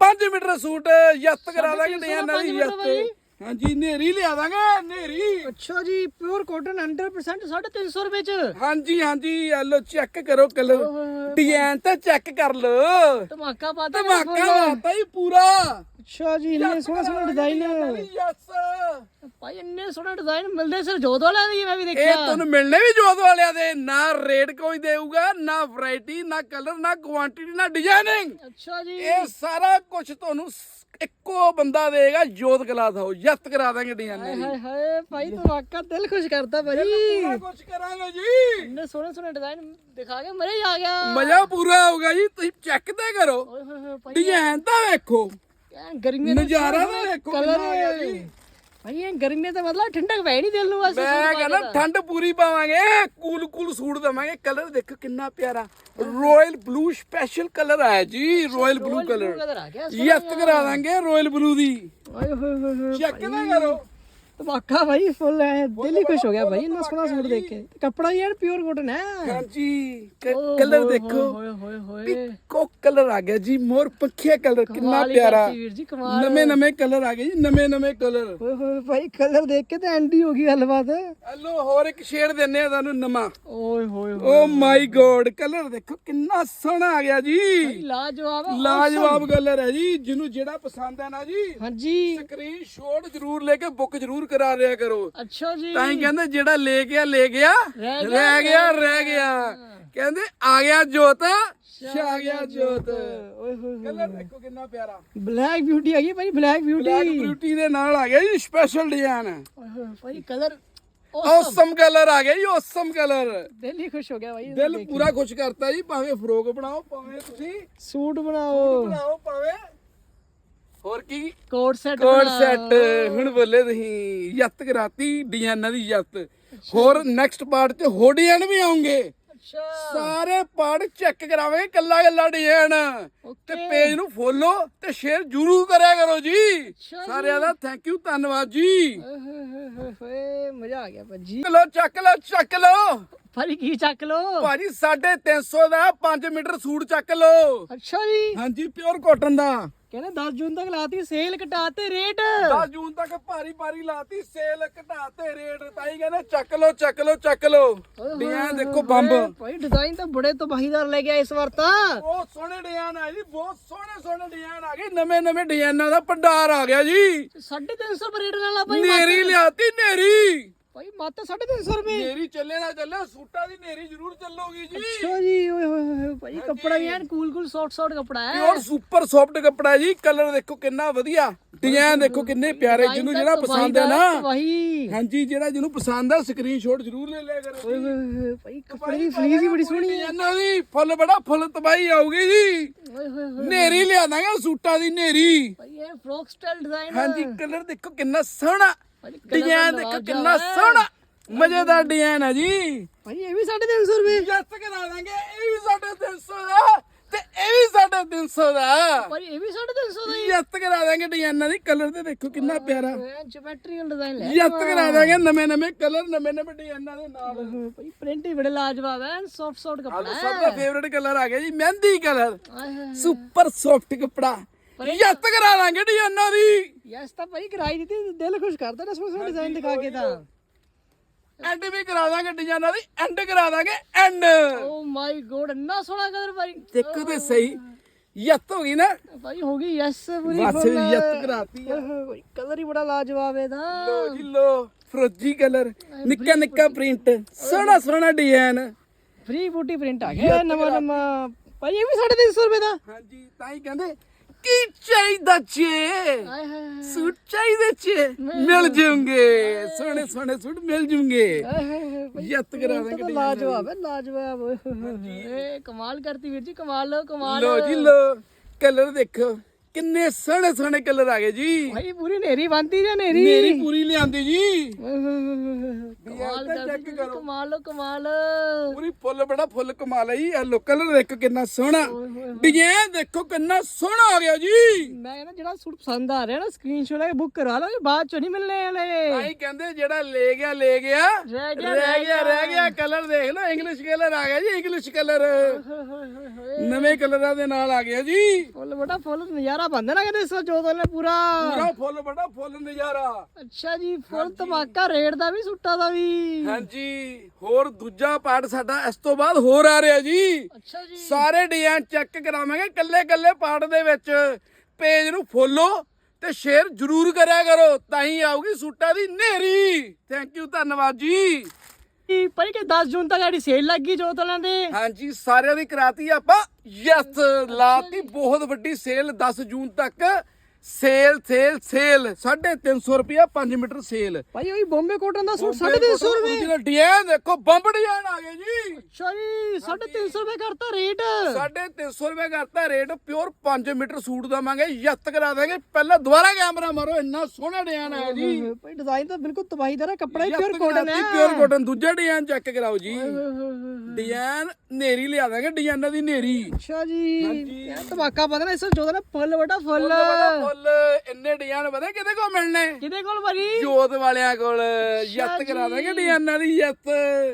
5 ਮੀਟਰ ਸੂਟ ਯੱਤ ਕਰਾ ਦਾਂਗੇ 350 ਡਿਜ਼ਾਈਨਾਂ ਦੀ ਪੰਜ ਮੀਟਰ ਯੱਤ। ਹਾਂਜੀ ਨੇਰੀ ਲਿਆ ਦਾਂਗੇ ਨੇਰੀ ਅੱਛਾ ਜੀ ਪਿਓਰ ਕਾਟਨ 100% 350 ਰੁਪਏ ਚ। ਹਾਂਜੀ ਹਾਂਜੀ ਆ ਲੋ ਚੈੱਕ ਕਰੋ ਕਲਰ ਡਿਜ਼ਾਈਨ ਤਾਂ ਚੈੱਕ ਕਰ ਲੋ ਧਮਾਕਾ ਪਾਤਾ ਧਮਾਕਾ ਲਾਤਾ ਹੀ ਪੂਰਾ। ਅੱਛਾ ਜੀ ਇੰਨੇ ਸੋਹਣੇ ਸੋਹਣੇ ਡਿਜ਼ਾਈਨ ਯਸ ਭਾਈ ਇੰਨੇ ਸੋਹਣੇ ਡਿਜ਼ਾਈਨ ਮਿਲਦੇ ਸਿਰ ਜੋਧ ਵਾਲਿਆਂ ਦੀ ਮੈਂ ਵੀ ਇਹ ਦੇਖਿਆ ਤੁਹਾਨੂੰ ਮਿਲਣੇ ਵੀ ਜੋਤ ਵਾਲਿਆਂ ਦੇ। ਨਾ ਰੇਟ ਕੋਈ ਦੇਊਗਾ ਨਾ ਵੈਰਾਈਟੀ ਨਾ ਕਲਰ ਨਾ ਕੁਆਂਟੀਟੀ ਨਾ ਡਿਜ਼ਾਈਨਿੰਗ ਅੱਛਾ ਜੀ। ਇਹ ਸਾਰਾ ਕੁਝ ਤੁਹਾਨੂੰ ਇੱਕੋ ਬੰਦਾ ਦੇਗਾ ਜੋਤ ਕਲਾਸ ਹੋ ਯੱਤ ਕਰਾ ਦਾਂਗੇ ਹਾਏ ਡਿਜ਼ਾਈਨਿੰਗ ਹਾਏ ਹਾਏ ਭਾਈ ਧਮਾਕਾ ਦਿਲ ਖੁਸ਼ ਕਰਦਾ ਭਾਈ। ਕੁਝ ਕਰਾਂਗੇ ਜੀ। ਇੰਨੇ ਸੋਹਣੇ ਸੋਹਣੇ ਡਿਜ਼ਾਈਨ ਦਿਖਾ ਕੇ ਮਰੇ ਆ ਗਿਆ। ਮਜ਼ਾ ਪੂਰਾ ਹੋਊਗਾ ਜੀ ਤੁਸੀਂ ਚੈੱਕ ਤੇ ਕਰੋ। ਓਏ ਹੋਏ ਹੋਏ ਭਾਈ। ਡਿਜ਼ਾਈਨ ਤਾਂ ਵੇਖੋ। ਐਨ ਗਰਮੀਆਂ ਦਾ ਨਜ਼ਾਰਾ ਤਾਂ ਵੇਖੋ ਕਲਰ ਕਿੰਨਾ ਆ ਗਿਆ ਜੀ। ਭਾਈ ਇਹ ਗਰਮੀਆਂ ਦਾ ਮਤਲਬ ਠੰਡਕ ਪੈ ਨਹੀਂ ਦਿਲ ਨੂੰ ਬਸ ਮੈਂ ਕਹਿੰਦਾ ਠੰਡ ਪੂਰੀ ਪਾਵਾਂਗੇ ਕੂਲ ਕੂਲ ਸੂਟ ਦਵਾਂਗੇ ਕਲਰ ਦੇਖੋ ਕਿੰਨਾ ਪਿਆਰਾ। ਰਾਇਲ ਬਲੂ ਸਪੈਸ਼ਲ ਕਲਰ ਆਇਆ ਜੀ ਰਾਇਲ ਬਲੂ ਕਲਰ। ਯੱਤ ਕਰਾ ਦਾਂਗੇ ਰਾਇਲ ਬਲੂ ਦੀ। ਓਏ ਹੋਏ ਹੋਏ ਚੈੱਕ ਨਾ ਕਰੋ। ਧਮਾਕਾ ਭਾਈ ਫੁੱਲ ਹੈ ਦਿਲ ਹੀ ਖੁਸ਼ ਹੋ ਗਿਆ ਭਾਈ ਇੰਨਾ ਸੋਹਣਾ ਸੂਟ ਦੇਖ ਕੇ। ਕੱਪੜਾ ਯਾਰ ਪਿਓਰ ਕਾਟਨ ਹੈ ਹਾਂਜੀ ਕਲਰ ਦੇਖੋ। ਹੋਏ ਹੋਏ ਹੋਏ ਕੋ ਕਲਰ ਆ ਗਿਆ ਜੀ ਮੋਰ ਪੱਖੀਆ ਕਲਰ ਕਿੰਨਾ ਪਿਆਰਾ। ਨਵੇਂ ਨਵੇਂ ਕਲਰ ਆ ਗਏ ਜੀ ਨਵੇਂ ਨਵੇਂ ਕਲਰ ਹੋਏ ਹੋਏ ਭਾਈ ਕਲਰ ਦੇਖ ਕੇ ਤਾਂ ਐਂਡੀ ਹੋ ਗਈ ਗੱਲਬਾਤ। ਹਲੋ ਹੋਰ ਇੱਕ ਸ਼ੇਡ ਦਿੰਨੇ ਆ ਤੁਹਾਨੂੰ ਨਵਾਂ। ਓਏ ਹੋਏ ਹੋਏ ਓ ਮਾਈ ਗੋਡ ਕਲਰ ਦੇਖੋ ਕਿੰਨਾ ਸੋਹਣਾ ਆ ਗਿਆ ਜੀ। ਲਾਜਵਾਬ। ਲਾਜਵਾਬ ਕਲਰ ਹੈ ਜੀ ਜਿਹਨੂੰ ਜਿਹੜਾ ਪਸੰਦ ਹੈ ਨਾ ਜੀ ਹਾਂਜੀ। ਸਕਰੀਨ ਸ਼ਾਟ ਜ਼ਰੂਰ ਲੈ ਕੇ ਬੁੱਕ ਜ਼ਰੂਰ ਕਰਾ ਲਿਆ ਕਰੋ। ਅੱਛਾ ਜੀ। ਤਾਂ ਹੀ ਕਹਿੰਦੇ ਜਿਹੜਾ ਲੈ ਗਿਆ ਲੈ ਗਿਆ। ਰਹਿ ਗਿਆ ਰਹਿ ਗਿਆ ਕਹਿੰਦੇ ਆ ਗਿਆ ਜੋਤ ਛਾ ਗਿਆ ਜੋਤ। ਓਏ ਹੋਏ ਕਲਰ ਦੇਖੋ ਕਿੰਨਾ ਪਿਆਰਾ। ਬਲੈਕ ਬਿਊਟੀ ਆ ਗਈ ਭਾਈ ਬਲੈਕ ਬਿਊਟੀ ਬਲੈਕ ਬਿਊਟੀ ਦੇ ਨਾਲ ਆ ਗਿਆ ਜੀ ਸਪੈਸ਼ਲ ਡਿਜ਼ਾਈਨ ਓਏ ਹੋਏ ਭਾਈ ਕਲਰ ਔਸਮ ਕਲਰ ਆ ਗਿਆ ਜੀ ਔਸਮ ਕਲਰ। ਦਿਲ ਹੀ ਖੁਸ਼ ਹੋ ਗਿਆ ਭਾਈ ਦਿਲ ਪੂਰਾ ਖੁਸ਼ ਕਰਤਾ ਜੀ ਭਾਵੇਂ ਫਰੋਕ ਬਣਾਓ ਭਾਵੇਂ ਤੁਸੀਂ ਸੂਟ ਬਣਾਓ। ਬਣਾਓ ਭਾਵੇਂ ਹੋਰ ਕੀ? ਕੋਟ ਸੈਟ ਕੋਡ ਸੈੱਟ ਹੁਣ ਬੋਲੇ ਤੁਸੀਂ ਯੱਤ ਕਰਾਤੀ ਡਿਜ਼ਾਈਨਾਂ ਦੀ ਯੱਤ। ਹੋਰ ਨੈਕਸਟ ਪਾਰਟ 'ਚ ਹੋਰ ਡਿਜ਼ਾਈਨ ਵੀ ਆਉਂਗੇ। ਸਾਰੇ ਪਾਰਟ ਚੈੱਕ ਕਰਾਵਾਂਗੇ ਕੱਲਾ ਕੱਲਾ ਡਿਜ਼ਾਈਨ ਤੇ ਪੇਜ ਨੂੰ ਫੋਲੋ ਤੇ ਸ਼ੇਅਰ ਜ਼ਰੂਰ ਕਰਿਆ ਕਰੋ ਜੀ। ਸਾਰਿਆਂ ਦਾ ਥੈਂਕ ਯੂ ਧੰਨਵਾਦ ਜੀ। ਓਏ ਮਜ਼ਾ ਆ ਗਿਆ ਭਾਜੀ। ਲੋ ਚੱਕ ਲੋ ਚੱਕ ਲੋ ਭਾਜੀ ਕੀ ਚੱਕ ਲੋ ਭਾਜੀ 350 ਦਾ 5 ਮੀਟਰ ਸੂਟ ਚੱਕ ਲੋ ਅੱਛਾ ਜੀ। ਹਾਂਜੀ ਪਿਓਰ ਕਾਟਨ ਦਾ। ਕਹਿੰਦੇ 10 ਜੂਨ ਤੱਕ ਲਾਤੀ ਸੇਲ ਘਟਾਤੇ ਰੇਟ। 10 ਜੂਨ ਤੱਕ ਭਾਰੀ ਭਾਰੀ ਲਾਤੀ ਸੇਲ ਘਟਾਤੇ ਰੇਟ ਤਾਈ ਕਹਿੰਦੇ ਚੱਕ ਲੋ ਚੱਕ ਲੋ ਚੱਕ ਲੋ ਡਿਜ਼ਾਈਨ ਦੇਖੋ ਬੰਬ। ਭਾਈ ਡਿਜ਼ਾਈਨ ਤਾਂ ਬੜੇ ਤਬਾਹੀਦਾਰ ਲੈ ਗਿਆ ਇਸ ਵਾਰ ਤਾਂ। ਬਹੁਤ ਸੋਹਣੇ ਡਿਜ਼ਾਈਨ ਆ ਜੀ ਬਹੁਤ ਸੋਹਣੇ ਸੋਹਣੇ ਡਿਜ਼ਾਈਨ ਆ ਗਏ। ਨਵੇਂ ਨਵੇਂ ਡਿਜ਼ਾਈਨਾਂ ਦਾ ਭੰਡਾਰ ਆ ਗਿਆ ਜੀ। 350 ਰੁਪਏ ਰੇਟ ਨਾਲ ਆ ਭਾਈ ਨੇਰੀ ਲਿਆਤੀ ਨੇਰੀ। ਭਾਈ ਮੱਤ 350 ਰੁਪਏ ਨੇਰੀ ਚੱਲੇ ਨਾ ਚੱਲੇ ਸੂਟਾਂ ਦੀ ਨੇਰੀ ਜ਼ਰੂਰ ਚੱਲੂਗੀ ਜੀ। ਅੱਛਾ ਜੀ ਓਏ ਹੋਏ ਹੋਏ ਭਾਈ ਕੱਪੜਾ ਵੀ ਐਨ ਕੂਲ ਕੂਲ ਸੌਫਟ ਸੌਫਟ ਕੱਪੜਾ ਹੈ। ਪਿਓਰ ਸੁਪਰ ਸੌਫਟ ਕੱਪੜਾ ਜੀ ਕਲਰ ਦੇਖੋ ਕਿੰਨਾ ਵਧੀਆ। ਡਿਜ਼ਾਈਨ ਦੇਖੋ ਕਿੰਨੇ ਪਿਆਰੇ ਜਿਹਨੂੰ ਜਿਹੜਾ ਪਸੰਦ ਹੈ ਨਾ। ਹਾਂਜੀ ਜਿਹੜਾ ਜਿਹਨੂੰ ਪਸੰਦ ਆ ਸਕਰੀਨਸ਼ਾਟ ਜ਼ਰੂਰ ਲੈ ਲਿਆ ਕਰੋ ਓਏ ਹੋਏ ਭਾਈ ਕੱਪੜੇ ਦੀ ਫਲੀਸ ਹੀ ਬੜੀ ਸੋਹਣੀ ਹੈ। ਡਿਜ਼ਾਈਨਾਂ ਦੀ ਫੁੱਲ ਬੜਾ ਫੁੱਲ ਤਬਾਈ ਆਊਗੀ ਜੀ। ਓਏ ਹੋਏ ਹੋਏ ਨੇਰੀ ਲਿਆ ਦਾਂਗੇ ਸੂਟਾਂ ਦੀ ਨੇਰੀ। ਭਾਈ ਇਹ ਫਰੋਕ ਸਟਾਈਲ ਡਿਜ਼ਾਈਨ ਹਾਂਜੀ ਕਲਰ ਦੇਖੋ ਕਿੰਨਾ ਸੋਹਣਾ। ਡਿਜ਼ਾਈਨ ਦੇਖੋ ਕਿੰਨਾ। ਸੋਹਣਾ। ਮਜ਼ੇਦਾਰ ਡਿਜ਼ਾਈਨ ਹੈ ਜੀ। ਭਾਈ ਇਹ ਵੀ 350 ਰੁਪਏ। ਜੱਤ ਕਰਾ ਦਾਂਗੇ ਇਹ ਵੀ ਸਾਡੇ 300 ਦਾ ਤੇ ਇਹ ਵੀ 350 ਦਾ। ਭਾਈ ਇਹ ਵੀ 350 ਦਾ ਹੀ। ਯੱਤ ਕਰਾ ਦਾਂਗੇ ਡਿਜ਼ਾਈਨਾਂ ਦੀ ਕਲਰ ਤੇ ਦੇਖੋ ਕਿੰਨਾ ਪਿਆਰਾ। ਜਿਓਮੈਟਰੀਕਲ ਡਿਜ਼ਾਈਨ ਲੈ ਯੱਤ ਕਰਾ ਦਾਂਗੇ ਨਵੇਂ ਨਵੇਂ ਕਲਰ ਨਵੇਂ ਨਵੇਂ ਡਿਜ਼ਾਈਨਾਂ ਦੇ ਨਾਲ। ਭਾਈ ਪ੍ਰਿੰਟ ਹੀ ਬੜੇ ਲਾਜਵਾਬ ਹੈ ਸੌਫਟ ਸੌਫਟ ਕੱਪੜਾ ਸਭ ਦਾ ਫੇਵਰਟ ਕਲਰ ਆ ਗਿਆ ਜੀ ਮਹਿੰਦੀ ਕਲਰ। ਆਏ ਹਾਏ ਸੁਪਰ ਸੌਫਟ ਕੱਪੜਾ। ਯੱਤ ਕਰਾ ਦਾਂਗੇ ਡਿਜ਼ਾਈਨਾਂ ਦੀ। ਯਸ ਤਾਂ ਭਾਈ ਕਰਾਈ ਦਿੱਤੀ ਦਿਲ ਖੁਸ਼ ਕਰਦਾ ਨਾ ਸੋਹਣਾ ਡਿਜ਼ਾਈਨ ਦਿਖਾ ਕੇ ਤਾਂ। ਐਂਡ ਵੀ ਕਰਾ ਦਾਂਗੇ ਡਿਜ਼ਾਈਨਾਂ ਦੀ ਐਂਡ ਕਰਾ ਦਾਂਗੇ ਐਂਡ। ਓ ਮਾਈ ਗੋਡ ਇੰਨਾ ਸੋਹਣਾ ਕਲਰ ਭਾਈ। ਦੇਖੋ ਤੇ ਸਹੀ ਯੱਤ ਹੋ ਗਈ ਨਾ। ਭਾਈ ਹੋ ਗਈ ਯਸ ਪੂਰੀ ਬਸ ਯੱਤ ਕਰਾਤੀ ਆ। ਕਲਰ ਹੀ ਬੜਾ ਲਾਜਵਾਬ ਹੈ ਤਾਂ। ਲੋ ਜੀ ਲੋ ਫਰੋਜੀ ਕਲਰ ਨਿੱਕਾ ਨਿੱਕਾ ਪ੍ਰਿੰਟ ਸੋਹਣਾ ਸੋਹਣਾ ਡਿਜ਼ਾਈਨ ਫ੍ਰੀ ਬੂਟੀ ਪ੍ਰਿੰਟ ਆ ਗਿਆ ਨਵਾਂ ਨਵਾਂ। ਭਾਈ ਇਹ ਵੀ 350 ਰੁਪਏ ਦਾ। ਹਾਂਜੀ ਤਾਂ ਹੀ ਕਹਿੰਦੇ ਕੀ ਚਾਹੀਦਾ ਚੇ ਹਾਏ ਹਾਏ ਸੂਟ ਚਾਹੀਦੇ ਚੇ ਮਿਲ ਜੂਗੇ। ਸੋਹਣੇ ਸੋਹਣੇ ਸੂਟ ਮਿਲ ਜੂਗੇ। ਯੱਤ ਕਰਾ ਤਾਂ ਲਾਜਵਾਬ ਹੈ ਲਾਜਵਾਬ। ਇਹ ਕਮਾਲ ਕਰਤੀ ਵੀਰ ਜੀ ਕਮਾਲ ਲੋ ਕਮਾਲ। ਲੋ ਜੀ ਲੋ ਕਲਰ ਦੇਖੋ। ਕਿੰਨੇ ਸੋਹਣੇ ਸੋਹਣੇ ਕਲਰ ਆ ਗਏ ਜੀ। ਭਾਈ ਪੂਰੀ ਨੇਰੀ ਬੰਦੀ ਜਾਂ ਨੇਰੀ ਮੇਰੀ ਪੂਰੀ ਲਿਆਂਦੀ ਜੀ। ਕਮਾਲ ਤਾਂ ਜੀ, ਕਰੋ। ਕਮਾਲ ਕਮਾਲ। ਪੂਰੀ ਫੁੱਲ ਬੜਾ ਫੁੱਲ ਕਮਾਲ ਹੈ ਜੀ। ਇਹ ਲੋ ਕਲਰ ਦੇਖੋ ਕਿੰਨਾ ਸੋਹਣਾ। ਡਿਜ਼ਾਈਨ ਦੇਖੋ ਕਿੰਨਾ ਸੋਹਣਾ ਆ ਗਿਆ ਜੀ। ਮੈਂ ਕਹਿੰਦਾ ਜਿਹੜਾ ਸੂਟ ਪਸੰਦ ਆ ਰਿਹਾ ਨਾ ਸਕਰੀਨਸ਼ਾਟ ਲੈ ਕੇ ਬੁੱਕ ਕਰਾ ਲਓ ਬਾਅਦ ਚ ਨਹੀਂ ਮਿਲਣੇ ਵਾਲੇ। ਆਈ ਕਹਿੰਦੇ ਜਿਹੜਾ ਲੈ ਗਿਆ ਲੈ ਗਿਆ। ਰਹਿ ਗਿਆ, ਰਹਿ ਗਿਆ ਕਲਰ ਦੇਖ ਲਓ ਇੰਗਲਿਸ਼ ਕਲਰ ਆ ਗਿਆ ਜੀ ਇੰਗਲਿਸ਼ ਕਲਰ। ਨਵੇਂ ਕਲਰਾਂ ਦੇ ਨਾਲ ਆ ਗਿਆ ਜੀ। ਫੁੱਲ ਬੜਾ ਫੁੱਲ ਨਜ਼ਾਰਾ ਬੰਦੇ ਨਾ ਕਹਿੰਦੇ ਜੋਤ ਨੇ ਪੂਰਾ? ਪੂਰਾ ਫੁੱਲ ਬੜਾ ਫੁੱਲ ਨਜ਼ਾਰਾ। ਅੱਛਾ ਜੀ ਫੁੱਲ ਧਮਾਕਾ ਰੇਟ ਦਾ ਵੀ ਸੂਟਾਂ ਦਾ ਵੀ। ਹਾਂਜੀ ਹੋਰ ਦੂਜਾ ਪਾਰਟ ਸਾਡਾ ਇਸ ਤੋਂ ਬਾਅਦ ਹੋਰ ਆ ਰਿਹਾ ਜੀ। ਅੱਛਾ ਜੀ। ਸਾਰੇ ਡਿਜ਼ਾਈਨ ਚੈੱਕ ਕਰਾਵਾਂਗੇ ਕੱਲੇ ਕੱਲੇ ਪਾਰਟ ਦੇ ਵਿੱਚ। ਪੇਜ ਨੂੰ ਫੋਲੋ ਤੇ ਸ਼ੇਅਰ ਜ਼ਰੂਰ ਕਰਿਆ ਕਰੋ ਤਾਂ ਹੀ ਆਊਗੀ ਸੂਟਾਂ ਦੀ ਨੇਰੀ। ਥੈਂਕ ਯੂ ਧੰਨਵਾਦ ਜੀ। ਜੀ ਪਰ ਕਿ 10 ਜੂਨ ਤੱਕ ਸਾਡੀ ਸੇਲ ਲੱਗੀ ਵਾਲਿਆਂ ਦੇ। ਹਾਂਜੀ ਸਾਰਿਆਂ ਦੀ ਕਰਾਤੀ ਆਪਾਂ। ਯੈਸ ਲਾਤੀ ਬਹੁਤ ਵੱਡੀ ਸੇਲ 10 ਜੂਨ ਤੱਕ। Sale sale sale. 350 ਰੁਪਿਆ 5 ਮੀਟਰ ਸੇਲ। ਭਾਈ ਉਹੀ ਬੰਬੇ ਕੋਟਨ ਦਾ ਸੂਟ 350 ਰੁਪਏ। ਜਿਹੜਾ ਡਿਜ਼ਾਈਨ ਦੇਖੋ ਬੰਬ ਡਿਜ਼ਾਈਨ ਆ ਗਏ ਜੀ। ਅੱਛਾ ਜੀ 350 ਰੁਪਏ ਕਰਤਾ ਰੇਟ 350 ਰੁਪਏ ਕਰਤਾ ਰੇਟ ਪਿਓਰ 5 ਮੀਟਰ ਸੂਟ ਦਵਾਂਗੇ ਯੱਤ ਕਰਾ ਦਾਂਗੇ। ਪਹਿਲਾਂ ਦੁਬਾਰਾ ਕੈਮਰਾ ਮਾਰੋ ਇੰਨਾ ਸੋਹਣਾ ਡਿਜ਼ਾਈਨ ਆਇਆ ਜੀ। ਭਾਈ ਡਿਜ਼ਾਈਨ ਤਾਂ ਬਿਲਕੁਲ ਤਬਾਹੀਦਾਰ ਹੈ ਕੱਪੜਾ ਹੀ ਪਿਓਰ ਕੋਟਨ ਹੈ। ਪਿਓਰ ਕਾਟਨ ਦੂਜਾ ਡਿਜ਼ਾਈਨ ਚੈੱਕ ਕਰਾਓ ਜੀ। ਡਿਜ਼ਾਈਨ ਨੇਰੀ ਲਿਆ ਦਾਂਗੇ ਡਿਜ਼ਾਈਨਾਂ ਦੀ ਨੇਰੀ। ਅੱਛਾ ਜੀ ਧਮਾਕਾ ਪਤਾ ਨਾ ਇਸ ਜੋਤ ਨੇ ਫੁੱਲ ਬੜਾ ਫੁੱਲ। ਫੁੱਲ ਇੰਨੇ ਡਿਜ਼ਾਈਨ ਪਤਾ ਕਿਹਦੇ ਕੋਲ ਮਿਲਣੇ? ਕਿਹਦੇ ਕੋਲ ਭਾਜੀ? ਜੋਤ ਵਾਲਿਆਂ ਕੋਲ। ਯੱਤ ਕਰਾ ਦਾਂਗੇ ਡਿਜ਼ਾਈਨਾਂ ਦੀ ਯੱਤ।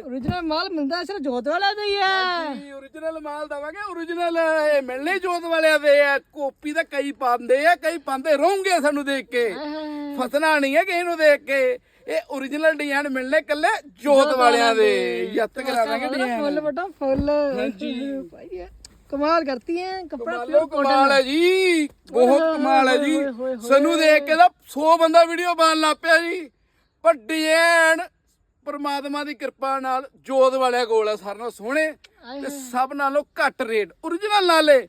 Origignal ਮਾਲ ਮਿਲਦਾ ਸਿਰ ਜੋਤ ਵਾਲਾ ਦਾ ਹੀ ਹੈ। ਜੀ origignal ਮਾਲ ਦਵਾਂਗੇ origignal ਇਹ ਮਿਲਣੇ ਜੋਤ ਵਾਲਿਆਂ ਦੇ ਆ। ਕਾਪੀ ਤਾਂ ਕਈ ਪਾਉਂਦੇ ਆ ਕਈ ਪਾਉਂਦੇ ਰਹੋਗੇ ਸਾਨੂੰ ਦੇਖ ਕੇ। ਫਸਣਾ ਨਹੀਂ ਹੈ ਕਿਸੇ ਨੂੰ ਦੇਖ ਕੇ। ਇਹ origignal ਡਿਜ਼ਾਈਨ ਮਿਲਣੇ ਕੱਲੇ ਜੋਤ ਵਾਲਿਆਂ ਦੇ। ਯੱਤ ਕਰਾ ਦਾਂਗੇ ਫੁੱਲ ਡਿਜ਼ਾਈਨ। ਬਟਾ ਫੁੱਲ। ਭਾਈ ਇਹ ਕਮਾਲ ਕਰਤੀ ਹੈ ਕੱਪੜਾ ਪਿਓਰ ਕਮਾਲ ਹੈ ਜੀ ਬਹੁਤ ਕਮਾਲ ਹੈ ਜੀ। ਸਾਨੂੰ ਦੇਖ ਕੇ ਤਾਂ 100 ਬੰਦਾ ਵੀਡੀਓ ਬਣਨ ਲੱਗ ਪਿਆ ਜੀ। ਪਰ ਡਿਜ਼ਾਈਨ ਪਰਮਾਤਮਾ ਦੀ ਕਿਰਪਾ ਨਾਲ ਜੋਤ ਵਾਲਿਆਂ ਕੋਲ ਆ ਸਾਰਿਆਂ ਨਾਲੋਂ ਸੋਹਣੇ ਤੇ ਸਭ ਨਾਲੋਂ ਘੱਟ ਰੇਟ origignal ਨਾਲੇ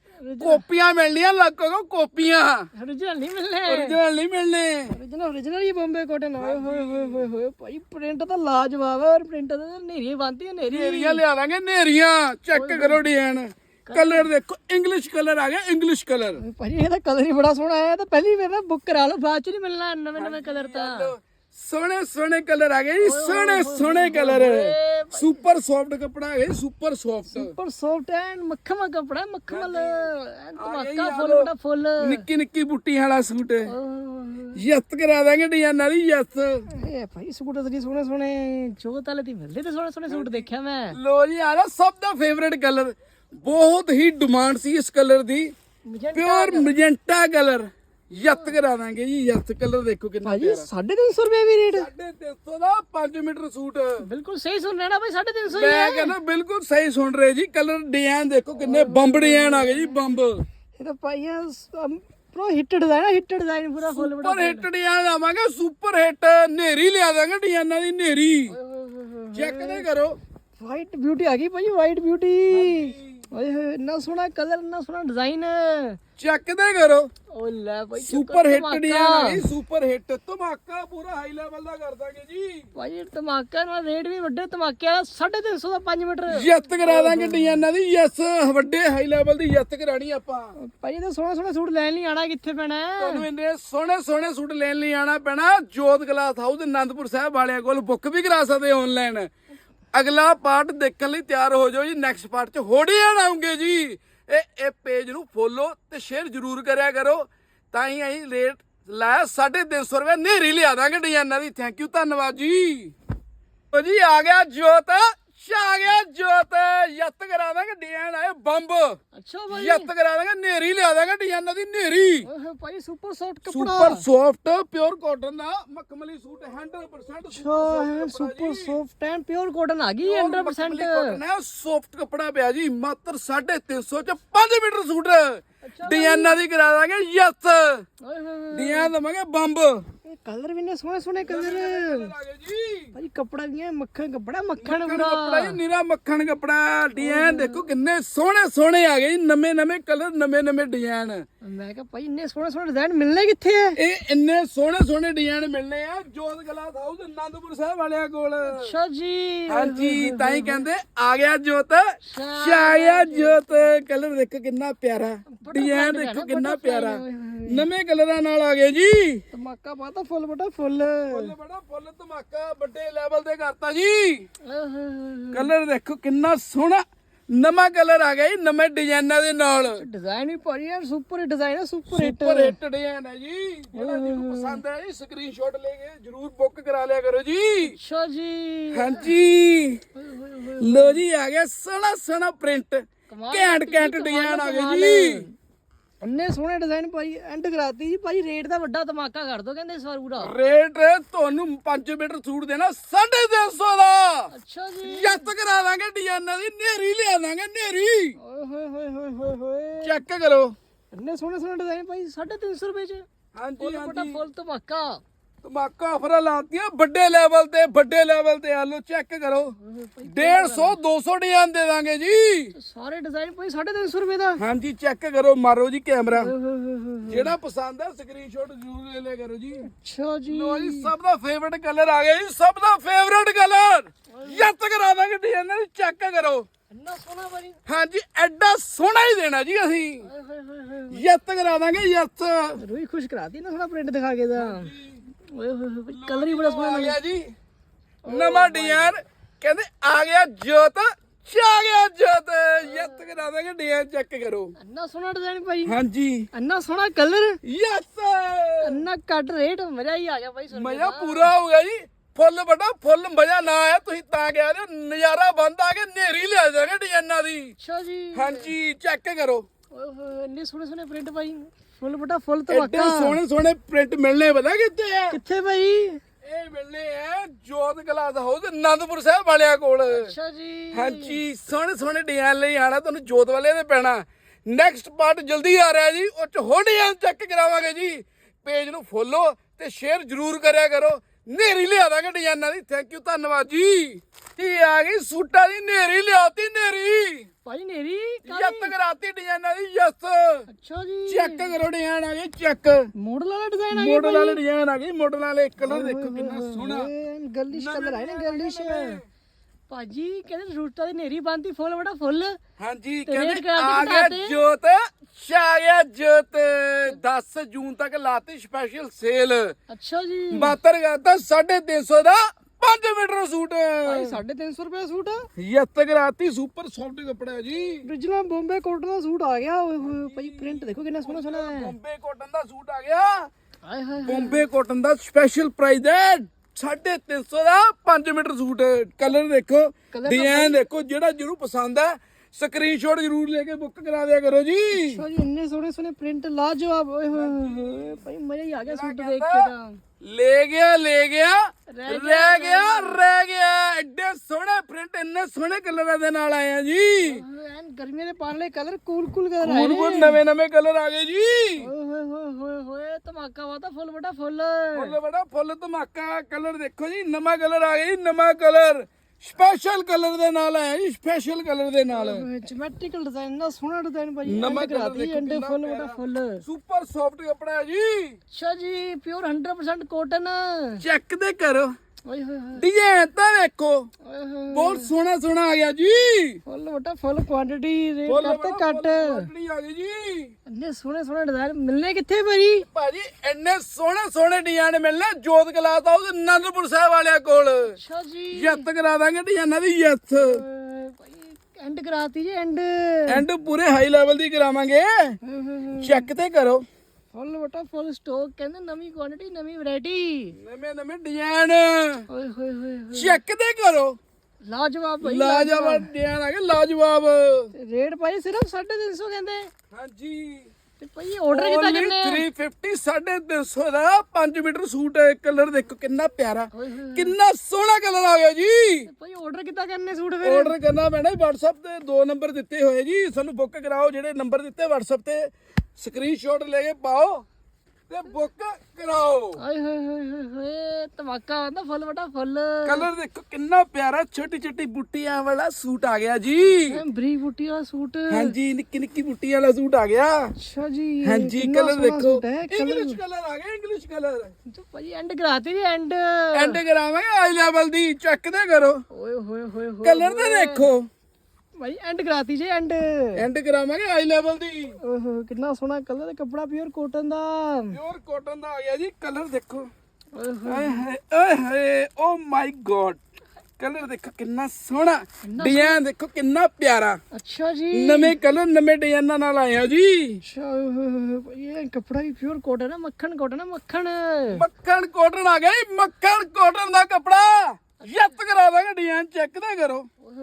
ਕਾਪੀਆਂ ਮਿਲਣੀਆਂ ਲੱਗੋ ਕਾਪੀਆਂ। Origignal ਨਹੀਂ ਮਿਲਨੇ origignal ਨਹੀਂ ਮਿਲਣੇ। Origignal origignal ਹੀ ਬੰਬੇ ਕੋਟਨ ਹੋਏ ਹੋਏ ਹੋਏ ਹੋਏ ਹੋਏ। ਭਾਈ ਪ੍ਰਿੰਟ ਤਾਂ ਲਾਜਵਾਬ ਹੈ ਔਰ ਪ੍ਰਿੰਟ ਤਾਂ ਨੇਰੀ ਬੰਦੀ ਹੈ ਨੇਰੀ ਨੇਰੀਆਂ ਲਿਆ ਦਾਂਗੇ ਨੇਰੀਆਂ ਚੈੱਕ ਕਰੋ ਡਿਜ਼ਾਈਨ ਕਲਰ ਦੇਖੋ ਇੰਗਲਿਸ਼ ਕਲਰ ਆ ਗਿਆ ਇੰਗਲਿਸ਼ ਕਲਰ। ਭਾਈ ਇਹਦਾ ਕਲਰ ਹੀ ਬੜਾ ਸੋਹਣਾ ਹੈ ਤਾਂ ਪਹਿਲੀ ਵਾਰ ਨਾ ਬੁੱਕ ਕਰਾ ਲਓ ਬਾਅਦ ਚ ਨਹੀਂ ਮਿਲਣਾ ਨਵੇਂ ਨਵੇਂ ਕਲਰ ਤਾਂ। ਸੋਹਣੇ ਸੋਹਣੇ ਕਲਰ ਆ ਗਏ ਜੀ ਸੋਹਣੇ ਸੋਹਣੇ ਕਲਰ। ਸੁਪਰ ਸੌਫਟ ਕੱਪੜਾ ਹੈ ਸੁਪਰ ਸੌਫਟ ਪਰ ਸੌਫਟ ਐਂਡ ਮੱਖਮਾ ਕਪੜਾ ਮੱਖਮਲ ਗਈ ਧਮਾਕਾ ਫੁੱਲ। ਬੜਾ ਫੁੱਲ। ਨਿੱਕੀ ਨਿੱਕੀ ਬੁੱਟੀ ਵਾਲਾ ਸੂਟ। ਯੱਤ ਕਰਾ ਦਾਂਗੇ ਡਿਜ਼ਾਈਨਾਂ ਦੀ ਯੱਤ ਇਹ ਭਾਈ ਸੂਟ ਅਸਲੀ ਸੋਹਣੇ ਸੋਹਣੇ। ਜੋਤ ਵਾਲੇ ਦੀ ਮਿਲਦੇ ਤੇ ਸੋਹਣੇ ਸੋਹਣੇ ਸੂਟ ਦੇਖਿਆ ਮੈਂ। ਲੋ ਜੀ ਆ ਲਓ ਸਭ ਦਾ ਫੇਵਰੇਟ ਕਲਰ। ਬਹੁਤ ਹੀ ਡਿਮਾਂਡ ਸੀ ਇਸ ਕਲਰ ਦੀ। ਪਿਓਰ ਮੈਜੈਂਟਾ ਕਲਰ ਯੱਤ ਕਰਾ ਦਾਂਗੇ ਜੀ ਯੱਤ ਕਲਰ ਦੇਖੋ ਕਿੰਨਾ ਭਾਜੀ ਪਿਆਰਾ। 350 ਰੁਪਏ ਵੀ ਰੇਟ 350 ਦਾ 5 ਮੀਟਰ ਸੂਟ। ਬਿਲਕੁਲ ਸਹੀ ਸੁਣ ਲੈਣਾ ਭਾਈ 350 ਹੀ ਹੈ ਮੈਂ ਕਹਿੰਦਾ ਬਿਲਕੁਲ ਸਹੀ ਸੁਣ ਰਹੇ ਜੀ ਕਲਰ ਡਿਜ਼ਾਈਨ ਦੇਖੋ ਕਿੰਨੇ ਬੰਬ ਡਿਜ਼ਾਈਨ ਆ ਗਏ ਜੀ ਬੰਬ। ਇਹ ਤਾਂ ਭਾਈ ਪ੍ਰੋ ਹਿੱਟ ਡਿਜ਼ਾਈਨ ਹੈ ਹਿੱਟ ਡਿਜ਼ਾਈਨ ਪੂਰਾ ਫੁੱਲ ਬੜਾ ਸੁਪਰ ਹਿੱਟ ਡਿਜ਼ਾਈਨ ਆਵਾਂਗੇ ਸੁਪਰ ਹਿੱਟ ਨੇਰੀ ਲਿਆ ਦਾਂਗੇ ਡਿਜ਼ਾਈਨਾਂ ਦੀ ਨੇਰੀ ਚੈੱਕ ਦੇ ਕਰੋ। ਵਾਈਟ ਬਿਊਟੀ ਆ ਗਈ ਭਾਈ ਵਾਈਟ ਬਿਊਟੀ ਓਏ ਹੋਏ ਇੰਨਾ ਸੋਹਣਾ ਕਲਰ ਇੰਨਾ ਸੋਹਣਾ ਡਿਜ਼ਾਈਨ ਚੈੱਕ ਦੇ ਕਰੋ। ਓ ਲੈ ਭਾਈ ਸੁਪਰ ਹਿੱਟ ਡਿਜ਼ਾਈਨ ਆ ਗਈ ਸੁਪਰ ਹਿੱਟ ਧਮਾਕਾ ਪੂਰਾ ਹਾਈ ਲੈਵਲ ਦਾ ਕਰ ਦਾਂਗੇ ਜੀ। ਭਾਈ ਧਮਾਕਾ ਨਾਲ ਰੇਟ ਵੀ ਵੱਡੇ ਧਮਾਕੇ ਦਾ 350 ਦਾ 5 ਮੀਟਰ। ਯੱਤ ਕਰਾ ਦਾਂਗੇ ਡਿਜ਼ਾਈਨਾਂ ਦੀ ਯੈਸ ਵੱਡੇ ਹਾਈ ਲੈਵਲ ਦੀ ਯੱਤ ਕਰਾਣੀ ਆਪਾਂ। ਭਾਈ ਇਹ ਤਾਂ ਸੋਹਣਾ ਸੋਹਣਾ ਸੂਟ ਲੈਣ ਲਈ ਆਣਾ ਕਿੱਥੇ ਪੈਣਾ? ਹੈ? ਤੁਹਾਨੂੰ ਇੰਨੇ ਸੋਹਣੇ ਸੋਹਣੇ ਸੂਟ ਲੈਣ ਲਈ ਆਣਾ ਪੈਣਾ ਜੋਤ ਗਲਾਸ ਹਾਊਸ ਅਨੰਦਪੁਰ ਸਾਹਿਬ ਵਾਲਿਆਂ ਕੋਲ ਬੁੱਕ ਵੀ ਕਰਾ ਸਕਦੇ ਆਨਲਾਈਨ ਅਗਲਾ ਪਾਰਟ ਦੇਖਣ ਲਈ ਤਿਆਰ ਹੋ ਜਾਓ ਜੀ। ਨੈਕਸਟ ਪਾਰਟ 'ਚ ਹੋੜੀਆਂ ਆਉਂਗੇ ਜੀ। ਇਹ ਇਹ ਪੇਜ ਨੂੰ ਫੋਲੋ ਤੇ ਸ਼ੇਅਰ ਜ਼ਰੂਰ ਕਰਿਆ ਕਰੋ। ਤਾਂ ਹੀ ਅਸੀਂ ਰੇਟ ਲਾਇਆ 350 ਰੁਪਏ। ਨੇਰੀ ਲਿਆ ਦਾਂਗੇ ਡਿਜ਼ਾਈਨਾਂ ਦੀ। ਥੈਂਕ ਯੂ ਧੰਨਵਾਦ ਜੀ। ਉਹ ਜੀ, ਆ ਗਿਆ ਜੋਤ। ਆ ਗਿਆ ਜੋਤ ਯੱਤ ਕਰਾ ਦਾਂਗੇ ਡਿਜ਼ਾਈਨ ਆਏ ਬੰਬ? ਅੱਛਾ ਭਾਈ ਯੱਤ ਕਰਾ ਦਾਂਗੇ ਨੇਰੀ ਲਿਆ ਦਾਂਗੇ ਡਿਜ਼ਾਈਨਾਂ ਦੀ ਨੇਰੀ ਓਏ ਭਾਈ ਸੁਪਰ ਸੌਫਟ ਕੱਪੜਾ। ਸੁਪਰ ਸੌਫਟ ਪਿਓਰ ਕਾਟਨ ਦਾ ਮਖਮਲੀ ਸੂਟ 100% ਅੱਛਾ ਹੈ super soft and pure cotton ਆ ਗਈ 100% ਸੌਫਟ ਕੱਪੜਾ ਪਿਆ ਜੀ ਮਾਤਰ 350 ਚ 5 ਮੀਟਰ ਸੂਟ। ਡਿਜ਼ਾਈਨਾਂ ਦੀ ਕਰਾ ਦਾਂਗੇ ਯੱਤ। ਓਏ ਹੋਏ ਹੋਏ ਡਿਜ਼ਾਈਨ ਦਵਾਂਗੇ ਬੰਬ। ਇਹ ਕਲਰ ਵੀ ਨੇ ਸੋਹਣੇ ਸੋਹਣੇ ਕਲਰ ਲਾਗੇ ਜੀ। ਭਾਈ ਕੱਪੜਾ ਵੀ ਹੈ ਮੱਖਣ ਕੱਪੜਾ ਮੱਖਣ ਕੱਪੜਾ ਜੀ ਨੀਰਾ ਮੱਖਣ ਕੱਪੜਾ ਡਿਜ਼ਾਈਨ ਦੇਖੋ ਕਿੰਨੇ ਸੋਹਣੇ ਸੋਹਣੇ ਆ ਗਏ ਨਵੇਂ ਨਵੇਂ ਕਲਰ ਨਵੇਂ ਨਵੇਂ ਡਿਜ਼ਾਈਨ। ਮੈਂ ਕਿਹਾ ਭਾਈ ਇੰਨੇ ਸੋਹਣੇ ਸੋਹਣੇ ਡਿਜ਼ਾਈਨ ਮਿਲਨੇ ਕਿੱਥੇ ਐ ਇਹ ਇੰਨੇ ਸੋਹਣੇ ਸੋਹਣੇ ਡਿਜ਼ਾਈਨ ਮਿਲਨੇ ਆ ਜੋਤ ਗਲਾਸ ਹਾਊਸ ਅਨੰਦਪੁਰ ਸਾਹਿਬ ਵਾਲਿਆਂ ਕੋਲ। ਅੱਛਾ ਜੀ। ਹਾਂਜੀ ਤਾਂ ਹੀ ਕਹਿੰਦੇ ਆ ਗਿਆ ਜੋਤ। ਛਾ ਗਿਆ ਜੋਤ। ਕਲਰ ਦੇਖੋ ਕਿੰਨਾ ਪਿਆਰਾ। ਡਿਜ਼ਾਈਨ ਦੇਖੋ ਕਿੰਨਾ ਪਿਆਰਾ। ਨਵੇਂ ਕਲਰਾਂ ਨਾਲ ਆ ਗਏ ਜੀ। ਧਮਾਕਾ ਪਾਤਾ ਫੁੱਲ ਬਟਾ ਫੁੱਲ। ਫੁੱਲ ਬੜਾ ਫੁੱਲ ਧਮਾਕਾ ਵੱਡੇ ਲੈਵਲ ਤੇ ਕਰਤਾ ਜੀ। ਕਲਰ ਦੇਖੋ ਕਿੰਨਾ ਸੋਹਣਾ। ਨਵਾਂ ਕਲਰ ਆ ਗਿਆ ਜੀ ਨਵੇਂ ਡਿਜ਼ਾਈਨਾਂ ਦੇ ਨਾਲ। ਡਿਜ਼ਾਈਨ ਵੀ ਭਾਰੀ ਯਾਰ ਸੁਪਰ ਡਿਜ਼ਾਈਨ ਹੈ super hit super hit design ਹੈ ਜੀ। ਜਿਹੜਾ ਜਿਹਨੂੰ ਪਸੰਦ ਹੈ ਜੀ ਸਕਰੀਨਸ਼ਾਟ ਲੈ ਕੇ ਜਰੂਰ ਬੁੱਕ ਕਰਾ ਲਿਆ ਕਰੋ ਜੀ। ਅੱਛਾ ਜੀ। ਹਾਂਜੀ। ਲੋ ਜੀ ਆ ਗਿਆ ਸੋਹਣਾ ਸੋਹਣਾ ਪ੍ਰਿੰਟ ਘੈਂਟ ਘੈਂਟ ਡਿਜ਼ਾਈਨ ਆ ਗਏ ਜੀ। ਇੰਨੇ ਸੋਹਣੇ ਡਿਜ਼ਾਈਨ ਭਾਈ ਐਂਡ ਕਰਾਤੀ ਜੀ। ਭਾਈ ਰੇਟ ਦਾ ਵੱਡਾ ਧਮਾਕਾ ਕਰ ਦੋ ਕਹਿੰਦੇ ਇਸ ਵਾਰ ਪੂਰਾ। ਰੇਟ ਤੁਹਾਨੂੰ 5 ਮੀਟਰ ਸੂਟ ਦੇਣਾ 350 ਦਾ। ਅੱਛਾ ਜੀ। ਜੱਤ ਕਰਾ ਦਾਂਗੇ ਡਿਜ਼ਾਈਨਾਂ ਦੀ ਨੇਰੀ ਲਿਆ ਦਾਂਗੇ ਨੇਰੀ ਓਏ ਹੋਏ ਹੋਏ ਹੋਏ ਹੋਏ ਹੋਏ। ਚੈੱਕ ਕਰੋ। ਇੰਨੇ ਸੋਹਣੇ ਸੋਹਣੇ ਡਿਜ਼ਾਈਨ ਭਾਈ 350 ਰੁਪਏ ਚ। ਹਾਂਜੀ ਹਾਂਜੀ ਫੁੱਲ ਧਮਾਕਾ। ਧਮਾਕਾ ਆਫਰਾਂ ਲਾਤੀਆਂ ਵੱਡੇ ਲੈਵਲ ਤੇ ਵੱਡੇ ਲੈਵਲ ਤੇ। ਆ ਲੋ ਚੈੱਕ ਕਰੋ। 150 200 ਡਿਜ਼ਾਈਨ ਦੇ ਦਾਂਗੇ ਜੀ। ਸਾਰੇ ਡਿਜ਼ਾਈਨ ਭਾਈ 350 ਰੁਪਏ ਦਾ। ਹਾਂਜੀ ਚੈੱਕ ਕਰੋ ਮਾਰੋ ਜੀ ਕੈਮਰਾ। ਜਿਹੜਾ ਪਸੰਦ ਹੈ ਸਕਰੀਨਸ਼ਾਟ ਜ਼ਰੂਰ ਲੈ ਲਿਆ ਕਰੋ ਜੀ। ਅੱਛਾ ਜੀ। ਲੋ ਜੀ ਸਭ ਦਾ ਫੇਵਰਟ ਕਲਰ ਆ ਗਿਆ ਜੀ ਸਭ ਦਾ ਫੇਵਰਟ ਕਲਰ ਯੱਤ ਕਰਾ ਦਾਂਗੇ ਡਿਜ਼ਾਈਨਾਂ ਦੀ ਚੈੱਕ ਕਰੋ। ਇੰਨਾ ਸੋਹਣਾ ਭਾਈ। ਹਾਂਜੀ ਐਡਾ ਸੋਹਣਾ ਹੀ ਦੇਣਾ ਜੀ ਅਸੀਂ। ਯੱਤ ਕਰਾ ਦਾਂਗੇ ਯੱਤ ਰੂਹੀ ਖੁਸ਼ ਕਰਾਤੀ ਨਾ ਥੋੜਾ ਪ੍ਰਿੰਟ ਦਿਖਾ ਕੇ ਦਾ ਓਏ ਹੋਏ ਹੋਏ ਭਾਈ ਕਲਰ ਹੀ ਬੜਾ ਸੋਹਣਾ ਆ ਗਿਆ ਜੀ। ਨਵਾਂ ਡਿਜ਼ਾਈਨ ਕਹਿੰਦੇ ਆ ਗਿਆ ਜੋਤ ਛਾ ਗਿਆ ਜੋਤ। ਯੱਤ ਕਰਾ ਦਾਂਗੇ ਡਿਜ਼ਾਈਨ ਚੈੱਕ ਕਰੋ। ਇੰਨਾ ਸੋਹਣਾ ਡਿਜ਼ਾਈਨ ਭਾਈ। ਹਾਂਜੀ। ਇੰਨਾ ਸੋਹਣਾ ਕਲਰ। ਯੱਸ ਇੰਨਾ ਘੱਟ ਰੇਟ ਮਜ਼ਾ ਹੀ ਆ ਗਿਆ ਭਾਈ ਸੁਣ ਮਜ਼ਾ। ਪੂਰਾ ਹੋ ਗਿਆ ਜੀ। ਫੁੱਲ ਵੱਡਾ ਫੁੱਲ ਮਜ਼ਾ ਨਾ ਆਇਆ ਤੁਸੀਂ ਤਾਂ ਕਹਿ ਰਹੇ ਹੋ। ਨਜ਼ਾਰਾ ਬੰਦ ਆ ਕੇ ਨੇਰੀ ਲਿਆ ਜਾਗੇ ਡਿਜ਼ਾਈਨਾਂ ਦੀ। ਅੱਛਾ ਜੀ। ਹਾਂਜੀ ਚੈੱਕ ਕਰੋ। ਓਏ ਹੋਏ ਇੰਨੇ ਸੋਹਣੇ ਸੋਹਣੇ ਪ੍ਰਿੰਟ ਭਾਈ। ਫੁੱਲ ਬਟਾ ਫੁੱਲ ਐਡੇ ਧਮਾਕਾ ਸੋਹਣੇ ਸੋਹਣੇ ਪ੍ਰਿੰਟ ਮਿਲਨੇ ਪਤਾ ਕਿੱਥੇ ਆ? ਕਿੱਥੇ ਭਾਈ? ਇਹ ਮਿਲਨੇ ਆ ਜੋਤ ਗਲਾਸ ਹਾਊਸ ਅਨੰਦਪੁਰ ਸਾਹਿਬ ਵਾਲਿਆਂ ਕੋਲ। ਅੱਛਾ ਜੀ। ਹਾਂਜੀ ਸੋਹਣੇ ਸੋਹਣੇ ਡਿਜ਼ਾਈਨ ਲਈ ਆਣਾ ਤੁਹਾਨੂੰ ਜੋਤ ਵਾਲੇ ਦੇ ਪੈਣਾ। ਨੈਕਸਟ ਪਾਰਟ ਜਲਦੀ ਆ ਰਿਹਾ ਜੀ ਉਹ ਚ ਹੋਰ ਡਿਜ਼ਾਈਨ ਚੈੱਕ ਕਰਾਵਾਂਗੇ ਜੀ। ਪੇਜ ਨੂੰ ਫੋਲੋ ਤੇ ਸ਼ੇਅਰ ਜਰੂਰ ਕਰਿਆ ਕਰੋ। ਨੇਰੀ ਲਿਆ ਦਾਂਗੇ ਡਿਜ਼ਾਈਨਾਂ ਦੀ। ਥੈਂਕ ਯੂ ਧੰਨਵਾਦ ਜੀ। ਇਹ ਆ ਗਈ? ਸੂਟਾਂ ਦੀ ਨੇਰੀ ਲਿਆਤੀ ਨੇਰੀ। ਭਾਈ ਨੇਰੀ ਯੱਤ ਕਰਾਤੀ ਡਿਜ਼ਾਈਨਾਂ ਦੀ ਯੱਸ ਅੱਛਾ ਜੀ। ਚੈੱਕ ਕਰੋ ਡਿਜ਼ਾਈਨ ਆ ਗਏ ਚੈੱਕ। ਮਾਡਲ ਵਾਲਾ ਡਿਜ਼ਾਈਨ ਆ ਗਿਆ ਮਾਡਲ ਵਾਲੇ ਡਿਜ਼ਾਈਨ ਆ ਗਏ ਮਾਡਲ ਵਾਲੇ ਕਲਰ ਦੇਖੋ ਕਿੰਨਾ ਸੋਹਣਾ। ਗਰਲਿਸ਼ ਕਲਰ ਆਏ ਨੇ ਗਰਲਿਸ਼। ਭਾਜੀ ਕਹਿੰਦੇ ਰੂਟਾਂ ਦੀ ਨੇਰੀ ਬੰਦੀ ਫੁੱਲ ਬੜਾ ਫੁੱਲ। ਹਾਂਜੀ ਤੇ ਰੇਟ ਕਹਿੰਦੇ ਕਰਾ ਆ ਕੇ ਗਿਆ ਦਿਖਾਤੇ। ਜੋਤ ਛਾ ਗਿਆ ਜੋਤ 10 ਜੂਨ ਤੱਕ ਲਾਤੀ ਸਪੈਸ਼ਲ ਸੇਲ ਅੱਛਾ ਜੀ। ਮਾਤਰ ਕਰਤਾ 350 ਦਾ 5 ਮੀਟਰ ਸੂਟ। ਭਾਈ 350 ਰੁਪਏ ਸੂਟ ਯੱਤ ਕਰਾਤੀ ਸੁਪਰ ਸੌਫਟ ਕੱਪੜਾ ਜੀ। origignal ਬੰਬੇ ਕੋਟ ਦਾ ਸੂਟ ਆ ਗਿਆ। ਓਏ ਹੋਏ ਭਾਈ ਪ੍ਰਿੰਟ ਦੇਖੋ ਕਿੰਨਾ ਸੋਹਣਾ ਸੋਹਣਾ ਹੈ। ਬੰਬੇ ਕਾਟਨ ਦਾ ਸੂਟ ਆ ਗਿਆ। ਹਾਏ ਹਾਏ ਬੰਬੇ ਕਾਟਨ ਦਾ ਸਪੈਸ਼ਲ ਪ੍ਰਾਈਸ ਹੈ 350 ਦਾ 5 ਮੀਟਰ ਸੂਟ ਕਲਰ ਦੇਖੋ ਡਿਜ਼ਾਈਨ ਦੇਖੋ ਜਿਹੜਾ ਜਿਹਨੂੰ ਪਸੰਦ ਹੈ ਸਕਰੀਨਸ਼ਾਟ ਜ਼ਰੂਰ ਲੈ ਕੇ ਬੁੱਕ ਕਰਾ ਦਿਆ ਕਰੋ ਜੀ। ਅੱਛਾ ਜੀ ਇੰਨੇ ਸੋਹਣੇ ਸੋਹਣੇ ਪ੍ਰਿੰਟ ਲਾਜਵਾਬ। ਓਏ ਹੋਏ ਭਾਈ ਮਜ਼ਾ ਹੀ ਆ ਗਿਆ ਸੂਟ ਦੇਖ ਕੇ ਤਾਂ। ਲੈ ਗਿਆ ਲੈ ਗਿਆ ਰਹਿ ਗਿਆ ਰਹਿ ਗਿਆ ਐਡੇ ਸੋਹਣੇ ਪ੍ਰਿੰਟ ਇੰਨੇ ਸੋਹਣੇ ਕਲਰਾਂ ਦੇ ਨਾਲ ਆਏ ਆ ਜੀ। ਐਨ ਗਰਮੀਆਂ ਦੇ ਪਾਰਲੇ ਕਲਰ ਕੂਲ ਕੂਲ ਕਲਰ ਆਏ ਹੁਣ ਬਹੁਤ ਨਵੇਂ ਨਵੇਂ ਕਲਰ ਆ ਗਏ ਜੀ। ਓਏ ਹੋਏ ਹੋਏ ਹੋਏ ਹੋਏ ਧਮਾਕਾ ਵਾਤਾ ਫੁੱਲ ਬੜਾ ਫੁੱਲ। ਫੁੱਲ ਬੜਾ ਫੁੱਲ ਧਮਾਕਾ ਕਲਰ ਦੇਖੋ ਜੀ ਨਵਾਂ ਕਲਰ ਆ ਗਿਆ ਜੀ ਨਵਾਂ ਕਲਰ ਸਪੈਸ਼ਲ ਕਲਰ ਦੇ ਨਾਲ ਆਇਆ ਜੀ ਸਪੈਸ਼ਲ ਕਲਰ ਦੇ ਨਾਲ। ਜਿਓਮੈਟ੍ਰਿਕਲ ਡਿਜ਼ਾਈਨ ਨਾ ਸੋਹਣਾ ਡਿਜ਼ਾਈਨ ਭਾਈ ਨਵਾਂ ਦੇਖੋ ਅੰਡੇ ਫੁੱਲ ਬੜਾ। ਫੁੱਲ। ਸੁਪਰ ਸੌਫਟ ਕੱਪੜਾ ਹੈ ਜੀ। ਅੱਛਾ ਜੀ ਪਿਓਰ 100% ਕਾਟਨ ਚੈੱਕ ਦੇ ਕਰੋ। ਓਏ ਹੋਏ ਹੋਏ। ਡਿਜ਼ਾਈਨ ਤਾਂ ਦੇਖੋ ਓਏ ਹੋਏ ਬਹੁਤ ਸੋਹਣਾ ਸੋਹਣਾ ਆ ਗਿਆ ਜੀ। ਫੁੱਲ ਬਟਾ ਫੁੱਲ ਕੁਆਂਟੀਟੀ ਰੇਟ ਘੱਟ quality ਆ ਗਈ ਜੀ। ਇੰਨੇ ਸੋਹਣੇ ਸੋਹਣੇ ਡਿਜ਼ਾਈਨ ਮਿਲਨੇ ਕਿੱਥੇ ਭਾਜੀ? ਭਾਜੀ ਇੰਨੇ ਸੋਹਣੇ ਸੋਹਣੇ ਡਿਜ਼ਾਈਨ ਮਿਲਣੇ ਜੋਤ ਕਲਾਸ ਹਾਊਸ ਅਨੰਦਪੁਰ ਸਾਹਿਬ ਵਾਲਿਆਂ ਕੋਲ। ਅੱਛਾ ਜੀ। ਯੱਤ ਕਰਾ ਦਾਂਗੇ ਡਿਜ਼ਾਈਨਾਂ ਦੀ ਯੱਤ। ਐਂਡ ਕਰਾਤੀ ਜੀ ਐਂਡ ਐਂਡ ਪੂਰੇ ਹਾਈ ਲੈਵਲ ਦੀ ਕਰਾਵਾਂਗੇ। ਚੈੱਕ ਤੇ ਕਰੋ। ਫੁੱਲ ਵਟਾ ਫੁੱਲ ਸਟਾਕ ਕਹਿੰਦੇ ਨਵੀਂ ਕੁਆਂਟੀਟੀ ਨਵੀਂ ਵੈਰਾਈਟੀ ਨਵੇਂ ਨਵੇਂ ਡਿਜ਼ਾਈਨ ਓਏ ਹੋਏ ਹੋਏ ਹੋਏ। ਚੈੱਕ ਤੇ ਕਰੋ। ਲਾਜਵਾਬ ਭਾਈ ਲਾਜਵਾਬ ਡਿਜ਼ਾਈਨ ਆ ਗਏ ਲਾਜਵਾਬ। ਰੇਟ ਭਾਈ ਸਿਰਫ 350 ਕਹਿੰਦੇ। ਹਾਂਜੀ। ਤੇ ਭਾਈ ਆਰਡਰ ਕਿੱਦਾਂ ਕਰਨੇ ਆ? 350 350 ਦਾ 5 ਮੀਟਰ ਸੂਟ ਕਲਰ ਦੇਖੋ ਕਿੰਨਾ ਪਿਆਰਾ ਸੋਹਣਾ ਕਲਰ ਆ ਗਿਆ ਜੀ। ਤੇ ਭਾਈ ਆਰਡਰ ਕਿੱਦਾਂ ਕਰਨੇ ਸੂਟ ਫਿਰ? ਆਰਡਰ ਕਰਨਾ ਪੈਣਾ WhatsApp ਤੇ ਦੋ ਨੰਬਰ ਦਿੱਤੇ ਹੋਏ ਜੀ। ਸਾਨੂੰ ਬੁੱਕ ਕਰਾਓ ਜਿਹੜੇ ਨੰਬਰ ਦਿੱਤੇ WhatsApp ਤੇ। ਸਕਰੀਨਸ਼ਾਟ ਲੈ ਕੇ ਪਾਓ। ਤੇ ਬੁੱਕ ਕਰਾਓ। ਓਏ ਹੋਏ ਹੋਏ ਹੋਏ ਹੋਏ ਧਮਾਕਾ ਆਉਂਦਾ ਫੁੱਲ ਵਟਾ ਫੁੱਲ ਕਲਰ ਦੇਖੋ ਕਿੰਨਾ ਪਿਆਰਾ ਛੋਟੀ ਛੋਟੀ ਬੁੱਟੀਆਂ ਵਾਲਾ ਸੂਟ ਆ ਗਿਆ ਜੀ। ਬਰੀ ਬੂਟੀ ਵਾਲਾ ਸੂਟ। ਹਾਂਜੀ ਨਿੱਕੀ ਨਿੱਕੀ ਬੁੱਟੀ ਵਾਲਾ ਸੂਟ ਆ ਗਿਆ। ਅੱਛਾ ਜੀ ਹਾਂਜੀ ਕਲਰ ਦੇਖੋ। ਇੰਗਲਿਸ਼ ਕਲਰ ਆ ਗਿਆ ਇੰਗਲਿਸ਼ ਕਲਰ। ਤੇ ਭਾਈ ਐਂਡ ਕਰਾਤੀ ਜੀ ਐਂਡ ਐਂਡ ਕਰਾਵਾਂਗੇ ਹਾਈ ਲੈਵਲ ਦੀ ਚੈੱਕ ਤੇ ਕਰੋ। ਓਏ ਹੋਏ ਹੋਏ ਹੋਏ ਕਲਰ ਤੇ ਦੇਖੋ। ਭਾਈ ਐਂਡ ਕਰਾਤੀ ਜੀ ਐਂਡ ਐਂਡ ਕਰਾਵਾਂਗੇ ਹਾਈ ਲੈਵਲ ਦੀ। ਓਏ ਹੋਏ ਕਿੰਨਾ ਸੋਹਣਾ ਕਲਰ ਕੱਪੜਾ ਪਿਓਰ ਕੋਟਨ ਦਾ। ਪਿਓਰ ਕਾਟਨ ਦਾ ਆ ਗਿਆ ਜੀ ਕਲਰ ਦੇਖੋ। ਓਏ ਹੋਏ ਓਏ ਓ ਮਾਈ ਗੋਡ ਕਲਰ ਦੇਖੋ ਕਿੰਨਾ ਸੋਹਣਾ। ਡਿਜ਼ਾਈਨ ਦੇਖੋ ਕਿੰਨਾ ਪਿਆਰਾ। ਅੱਛਾ ਜੀ। ਨਵੇਂ ਕਲਰ ਨਵੇਂ ਡਿਜ਼ਾਈਨਾਂ ਨਾਲ ਆਏ ਆ ਜੀ। ਅੱਛਾ ਇਹ ਕੱਪੜਾ ਵੀ ਪਿਓਰ ਕੋਟਨ ਹੈ ਮੱਖਣ ਕੋਟਨ ਹੈ ਮੱਖਣ। ਮੱਖਣ ਕਾਟਨ ਆ ਗਿਆ ਜੀ ਮੱਖਣ ਕਾਟਨ ਦਾ ਕਪੜਾ। ਯੱਤ ਕਰਾ ਦਾਂਗੇ ਡਿਜ਼ਾਈਨ ਚੈੱਕ ਤੇ ਕਰੋ।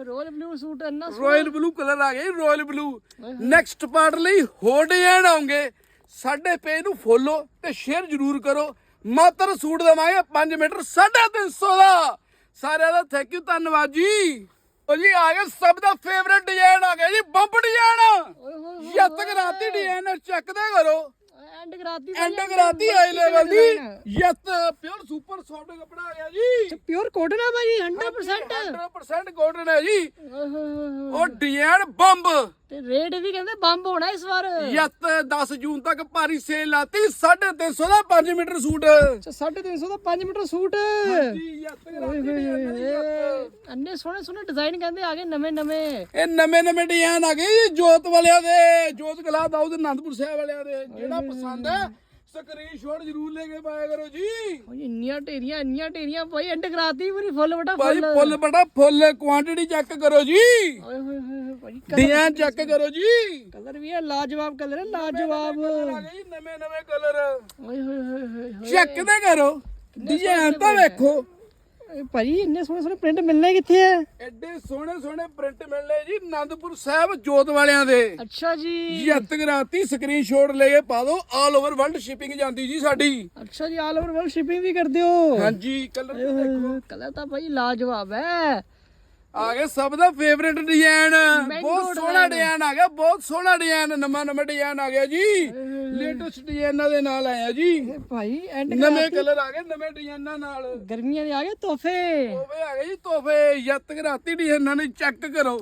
ਰੋਇਲ ਬਲੂ ਸੂਟ ਇੰਨਾ ਰਾਇਲ ਬਲੂ ਕਲਰ ਆ ਗਿਆ ਰਾਇਲ ਬਲੂ ਨੈਕਸਟ ਪਾਰਟ ਲਈ ਹੋਰ ਡਿਜ਼ਾਈਨ ਆਉਂਗੇ। ਸਾਡੇ ਪੇਜ ਨੂੰ ਫੋਲੋ ਤੇ ਸ਼ੇਅਰ ਜ਼ਰੂਰ ਕਰੋ। ਮਾਤਰ ਸੂਟ ਦਵਾਂਗੇ 5 ਮੀਟਰ 350 ਦਾ। ਸਾਰਿਆਂ ਦਾ ਥੈਂਕ ਯੂ ਧੰਨਵਾਦ ਜੀ। ਉਹ ਜੀ ਆ ਗਿਆ ਸਭ ਦਾ ਫੇਵਰੇਟ ਡਿਜ਼ਾਈਨ ਆ ਗਿਆ ਜੀ ਬੰਬ ਡਿਜ਼ਾਈਨ ਯੱਤ ਕਰਾਤੀ ਡਿਜ਼ਾਈਨ ਚੈੱਕ ਤੇ ਕਰੋ। ਐਂਡ ਕਰਾਤੀ ਐਂਡ ਕਰਾਤੀ ਹਾਈ ਲੈਵਲ ਦੀ ਯੱਤ ਪਿਓਰ ਸੁਪਰ ਸੌਫਟ ਕੱਪੜਾ ਆ ਗਿਆ ਜੀ। ਪਿਓਰ ਕੋਟਨ ਹੈ ਭਾਈ 100% 100% ਗੋਲਡਨ ਹੈ ਜੀ। ਉਹ ਡਿਜ਼ਾਈਨ ਬੰਬ। ਤੇ ਰੇਟ ਵੀ ਕਹਿੰਦੇ ਬੰਬ ਹੋਣਾ ਇਸ ਵਾਰ। ਯੱਤ 10 ਜੂਨ ਤੱਕ ਭਾਰੀ ਸੇਲ ਲਾਤੀ 350 ਦਾ 5 ਮੀਟਰ ਸੂਟ। ਅੱਛਾ 350 ਦਾ 5 ਮੀਟਰ ਸੂਟ। ਯੱਤ। ਅੰਨੇ ਸੋਹਣੇ ਸੋਹਣੇ ਡਿਜ਼ਾਈਨ ਕਹਿੰਦੇ ਆ ਗਏ ਨਵੇਂ ਨਵੇਂ। ਇਹ ਨਵੇਂ ਨਵੇਂ ਡਿਜ਼ਾਈਨ ਆ ਗਏ ਜੋਤ ਵਾਲਿਆਂ ਦੇ ਜੋਤ ਕਲਾ ਦਾਊਦ ਅਨੰਦਪੁਰ ਸਾਹਿਬ ਵਾਲਿਆਂ ਦੇ ਜਿਹੜਾ ਪਸੰਦ ਹੈ। ਸਕਰੀਨਸ਼ਾਟ ਜ਼ਰੂਰ ਲੈ ਕੇ ਪਾਇਆ ਕਰੋ ਜੀ। ਓਏ ਇੰਨੀਆਂ ਢੇਰੀਆਂ ਇੰਨੀਆਂ ਢੇਰੀਆਂ ਭਾਈ ਐਂਡ ਕਰਾਤੀ ਪੂਰੀ ਫੁੱਲ ਵਟਾ ਭਾਈ ਫੁੱਲ ਫੁੱਲ ਬੜਾ ਫੁੱਲ ਕੁਆਂਟੀਟੀ ਚੈੱਕ ਕਰੋ ਜੀ। ਓਏ ਹੋਏ ਹੋਏ ਭਾਈ ਡਿਜ਼ਾਈਨ ਚੈੱਕ ਕਰੋ ਜੀ। ਕਲਰ ਵੀ ਹੈ ਲਾਜਵਾਬ ਕਲਰ ਹੈ ਲਾਜਵਾਬ। ਨਵੇਂ ਨਵੇਂ ਕਲਰ ਓਏ ਹੋਏ ਹੋਏ ਹੋਏ ਹੋਏ। ਚੈੱਕ ਤੇ ਕਰੋ। ਡਿਜ਼ਾਈਨ ਤਾਂ ਵੇਖੋ। ਇਹ ਭਾਈ ਇੰਨੇ ਸੋਹਣੇ ਸੋਹਣੇ ਪ੍ਰਿੰਟ ਮਿਲਣੇ ਕਿੱਥੇ ਆ? ਐਡੇ ਸੋਹਣੇ ਸੋਹਣੇ ਪ੍ਰਿੰਟ ਮਿਲਨੇ ਜੀ ਆਨੰਦਪੁਰ ਸਾਹਿਬ ਜੋਤ ਵਾਲਿਆਂ ਦੇ। ਅੱਛਾ ਜੀ। ਯੱਤ ਕਰਾਤੀ ਸਕਰੀਨਸ਼ਾਟ ਲੈ ਕੇ ਪਾ ਦਿਓ ਆਲ ਓਵਰ ਵਰਲਡ ਸ਼ਿਪਿੰਗ ਜਾਂਦੀ ਜੀ ਸਾਡੀ। ਅੱਛਾ ਜੀ ਆਲ ਓਵਰ ਵਰਲਡ ਸ਼ਿਪਿੰਗ ਵੀ ਕਰਦੇ ਹੋ। ਹਾਂਜੀ ਕਲਰ ਦੇਖੋ। ਕਲਰ ਤਾਂ ਭਾਈ ਲਾਜਵਾਬ ਹੈ। ਆ ਗਿਆ ਸਭ ਦਾ ਫੇਵਰੇਟ ਡਿਜ਼ਾਈਨ ਬਹੁਤ ਸੋਹਣਾ ਡਿਜ਼ਾਈਨ ਆ ਗਿਆ ਬਹੁਤ ਸੋਹਣਾ ਡਿਜ਼ਾਈਨ ਨਵਾਂ ਨਵਾਂ ਡਿਜ਼ਾਈਨ ਆ ਗਿਆ ਜੀ। ਲੇਟੈਸਟ ਡਿਜ਼ਾਈਨਾਂ ਦੇ ਨਾਲ ਆਇਆ ਜੀ। ਭਾਈ ਐਂਡ ਨਵੇਂ ਕਲਰ ਆ ਗਏ ਨਵੇਂ ਡਿਜ਼ਾਈਨਾਂ ਨਾਲ। ਗਰਮੀਆਂ ਦੇ ਆ ਗਏ ਤੋਹਫੇ। ਤੋਹਫੇ ਆ ਗਏ ਜੀ ਤੋਹਫੇ। ਯੱਤ ਕਰਾਤੀ ਡਿਜ਼ਾਈਨਾਂ ਨੇ ਚੈੱਕ ਕਰੋ।